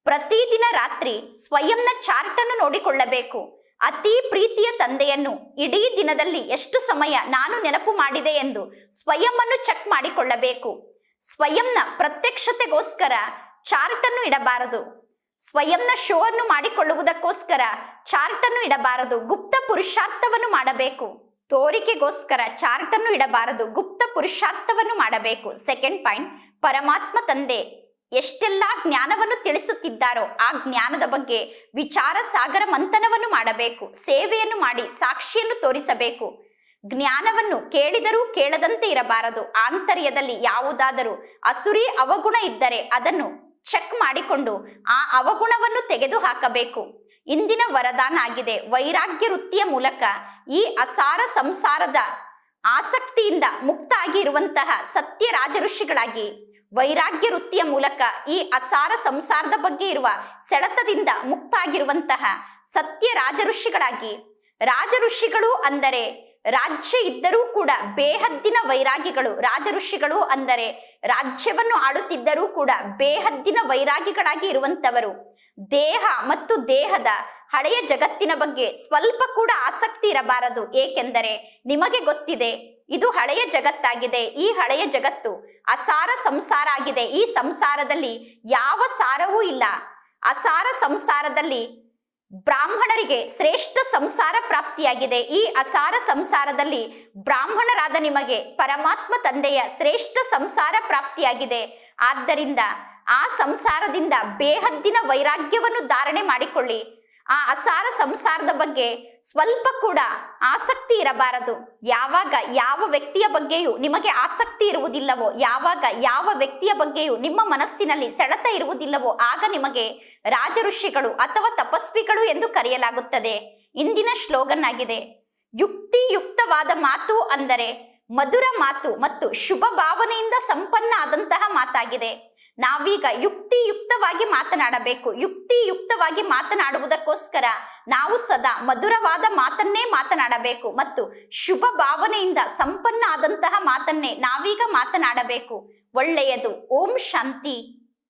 ಪ್ರತಿದಿನ ರಾತ್ರಿ ಸ್ವಯಂನ ಚಾರ್ಟ್ ಅನ್ನು ನೋಡಿಕೊಳ್ಳಬೇಕು. ಅತಿ ಪ್ರೀತಿಯ ತಂದೆಯನ್ನು ಇಡೀ ದಿನದಲ್ಲಿ ಎಷ್ಟು ಸಮಯ ನಾನು ನೆನಪು ಮಾಡಿದೆ ಎಂದು ಸ್ವಯಂ ಅನ್ನು ಚೆಕ್ ಮಾಡಿಕೊಳ್ಳಬೇಕು. ಸ್ವಯಂನ ಪ್ರತ್ಯಕ್ಷತೆಗೋಸ್ಕರ ಚಾರ್ಟ್ ಅನ್ನು ಇಡಬಾರದು. ಸ್ವಯಂನ ಶೋ ಅನ್ನು ಮಾಡಿಕೊಳ್ಳುವುದಕ್ಕೋಸ್ಕರ ಚಾರ್ಟ್ ಅನ್ನು ಇಡಬಾರದು. ಗುಪ್ತ ಪುರುಷಾರ್ಥವನ್ನು ಮಾಡಬೇಕು. ತೋರಿಕೆಗೋಸ್ಕರ ಚಾರ್ಟ್ ಅನ್ನು ಇಡಬಾರದು. ಗುಪ್ತ ಪುರುಷಾರ್ಥವನ್ನು ಮಾಡಬೇಕು. ಸೆಕೆಂಡ್ ಪಾಯಿಂಟ್, ಪರಮಾತ್ಮ ತಂದೆ. ಎಷ್ಟೆಲ್ಲಾ ಜ್ಞಾನವನ್ನು ತಿಳಿಸುತ್ತಿದ್ದಾರೋ ಆ ಜ್ಞಾನದ ಬಗ್ಗೆ ವಿಚಾರ ಸಾಗರ ಮಂಥನವನ್ನು ಮಾಡಬೇಕು, ಸೇವೆಯನ್ನು ಮಾಡಿ ಸಾಕ್ಷಿಯನ್ನು ತೋರಿಸಬೇಕು. ಜ್ಞಾನವನ್ನು ಕೇಳಿದರೂ ಕೇಳದಂತೆ ಇರಬಾರದು. ಆಂತರ್ಯದಲ್ಲಿ ಯಾವುದಾದರೂ ಅಸುರಿ ಅವಗುಣ ಇದ್ದರೆ ಅದನ್ನು ಚೆಕ್ ಮಾಡಿಕೊಂಡು ಆ ಅವಗುಣವನ್ನು ತೆಗೆದು ಹಾಕಬೇಕು ಇಂದಿನ ವರದಾನ ಆಗಿದೆ. ವೈರಾಗ್ಯ ವೃತ್ತಿಯ ಮೂಲಕ ಈ ಅಸಾರ ಸಂಸಾರದ ಆಸಕ್ತಿಯಿಂದ ಮುಕ್ತ ಆಗಿರುವಂತಹ ಸತ್ಯ ರಾಜ ಋಷಿಗಳಾಗಿ ವೈರಾಗ್ಯ ವೃತ್ತಿಯ ಮೂಲಕ ಈ ಅಸಾರ ಸಂಸಾರದ ಬಗ್ಗೆ ಇರುವ ಸೆಳೆತದಿಂದ ಮುಕ್ತಾಗಿರುವಂತಹ ಸತ್ಯ ರಾಜಋಷಿಗಳಾಗಿ. ರಾಜಋಷಿಗಳು ರಾಜ ಋಷಿಗಳು ಅಂದರೆ ರಾಜ್ಯ ಇದ್ದರೂ ಕೂಡ ಬೇಹದ್ದಿನ ವೈರಾಗಿಗಳು. ರಾಜಋಷಿಗಳು ಅಂದರೆ ರಾಜ್ಯವನ್ನು ಆಳುತ್ತಿದ್ದರೂ ಕೂಡ ಬೇಹದ್ದಿನ ವೈರಾಗಿಗಳಾಗಿ ಇರುವಂತವರು ದೇಹ ಮತ್ತು ದೇಹದ ಹಳೆಯ ಜಗತ್ತಿನ ಬಗ್ಗೆ ಸ್ವಲ್ಪ ಕೂಡ ಆಸಕ್ತಿ ಇರಬಾರದು. ಏಕೆಂದರೆ ನಿಮಗೆ ಗೊತ್ತಿದೆ, ಇದು ಹಳೆಯ ಜಗತ್ತಾಗಿದೆ. ಈ ಹಳೆಯ ಜಗತ್ತು ಅಸಾರ ಸಂಸಾರ ಆಗಿದೆ. ಈ ಸಂಸಾರದಲ್ಲಿ ಯಾವ ಸಾರವೂ ಇಲ್ಲ. ಅಸಾರ ಸಂಸಾರದಲ್ಲಿ ಬ್ರಾಹ್ಮಣರಿಗೆ ಶ್ರೇಷ್ಠ ಸಂಸಾರ ಪ್ರಾಪ್ತಿಯಾಗಿದೆ. ಈ ಅಸಾರ ಸಂಸಾರದಲ್ಲಿ ಬ್ರಾಹ್ಮಣರಾದ ನಿಮಗೆ ಪರಮಾತ್ಮ ತಂದೆಯ ಶ್ರೇಷ್ಠ ಸಂಸಾರ ಪ್ರಾಪ್ತಿಯಾಗಿದೆ. ಆದ್ದರಿಂದ ಆ ಸಂಸಾರದಿಂದ ಬೇಹದ್ದಿನ ವೈರಾಗ್ಯವನ್ನು ಧಾರಣೆ ಮಾಡಿಕೊಳ್ಳಿ. ಆ ಅಸಾರ ಸಂಸಾರದ ಬಗ್ಗೆ ಸ್ವಲ್ಪ ಕೂಡ ಆಸಕ್ತಿ ಇರಬಾರದು. ಯಾವಾಗ ಯಾವ ವ್ಯಕ್ತಿಯ ಬಗ್ಗೆಯೂ ನಿಮಗೆ ಆಸಕ್ತಿ ಇರುವುದಿಲ್ಲವೋ, ಯಾವಾಗ ಯಾವ ವ್ಯಕ್ತಿಯ ಬಗ್ಗೆಯೂ ನಿಮ್ಮ ಮನಸ್ಸಿನಲ್ಲಿ ಸೆಳೆತ ಇರುವುದಿಲ್ಲವೋ, ಆಗ ನಿಮಗೆ ರಾಜ ಋಷಿಗಳು ಅಥವಾ ತಪಸ್ವಿಗಳು ಎಂದು ಕರೆಯಲಾಗುತ್ತದೆ. ಇಂದಿನ ಶ್ಲೋಗನ್ ಆಗಿದೆ ಯುಕ್ತಿಯುಕ್ತವಾದ ಮಾತು ಅಂದರೆ ಮಧುರ ಮಾತು ಮತ್ತು ಶುಭ ಭಾವನೆಯಿಂದ ಸಂಪನ್ನ ಆದಂತಹ ಮಾತಾಗಿದೆ. ನಾವೀಗ ಯುಕ್ತಿಯುಕ್ತವಾಗಿ ಯುಕ್ತವಾಗಿ ಮಾತನಾಡಬೇಕು. ಯುಕ್ತಿಯುಕ್ತವಾಗಿ ಮಾತನಾಡುವುದಕ್ಕೋಸ್ಕರ ನಾವು ಸದಾ ಮಧುರವಾದ ಮಾತನ್ನೇ ಮಾತನಾಡಬೇಕು ಮತ್ತು ಶುಭ ಭಾವನೆಯಿಂದ ಸಂಪನ್ನ ಆದಂತಹ ಮಾತನ್ನೇ ನಾವೀಗ ಮಾತನಾಡಬೇಕು. ಒಳ್ಳೆಯದು. ಓಂ ಶಾಂತಿ.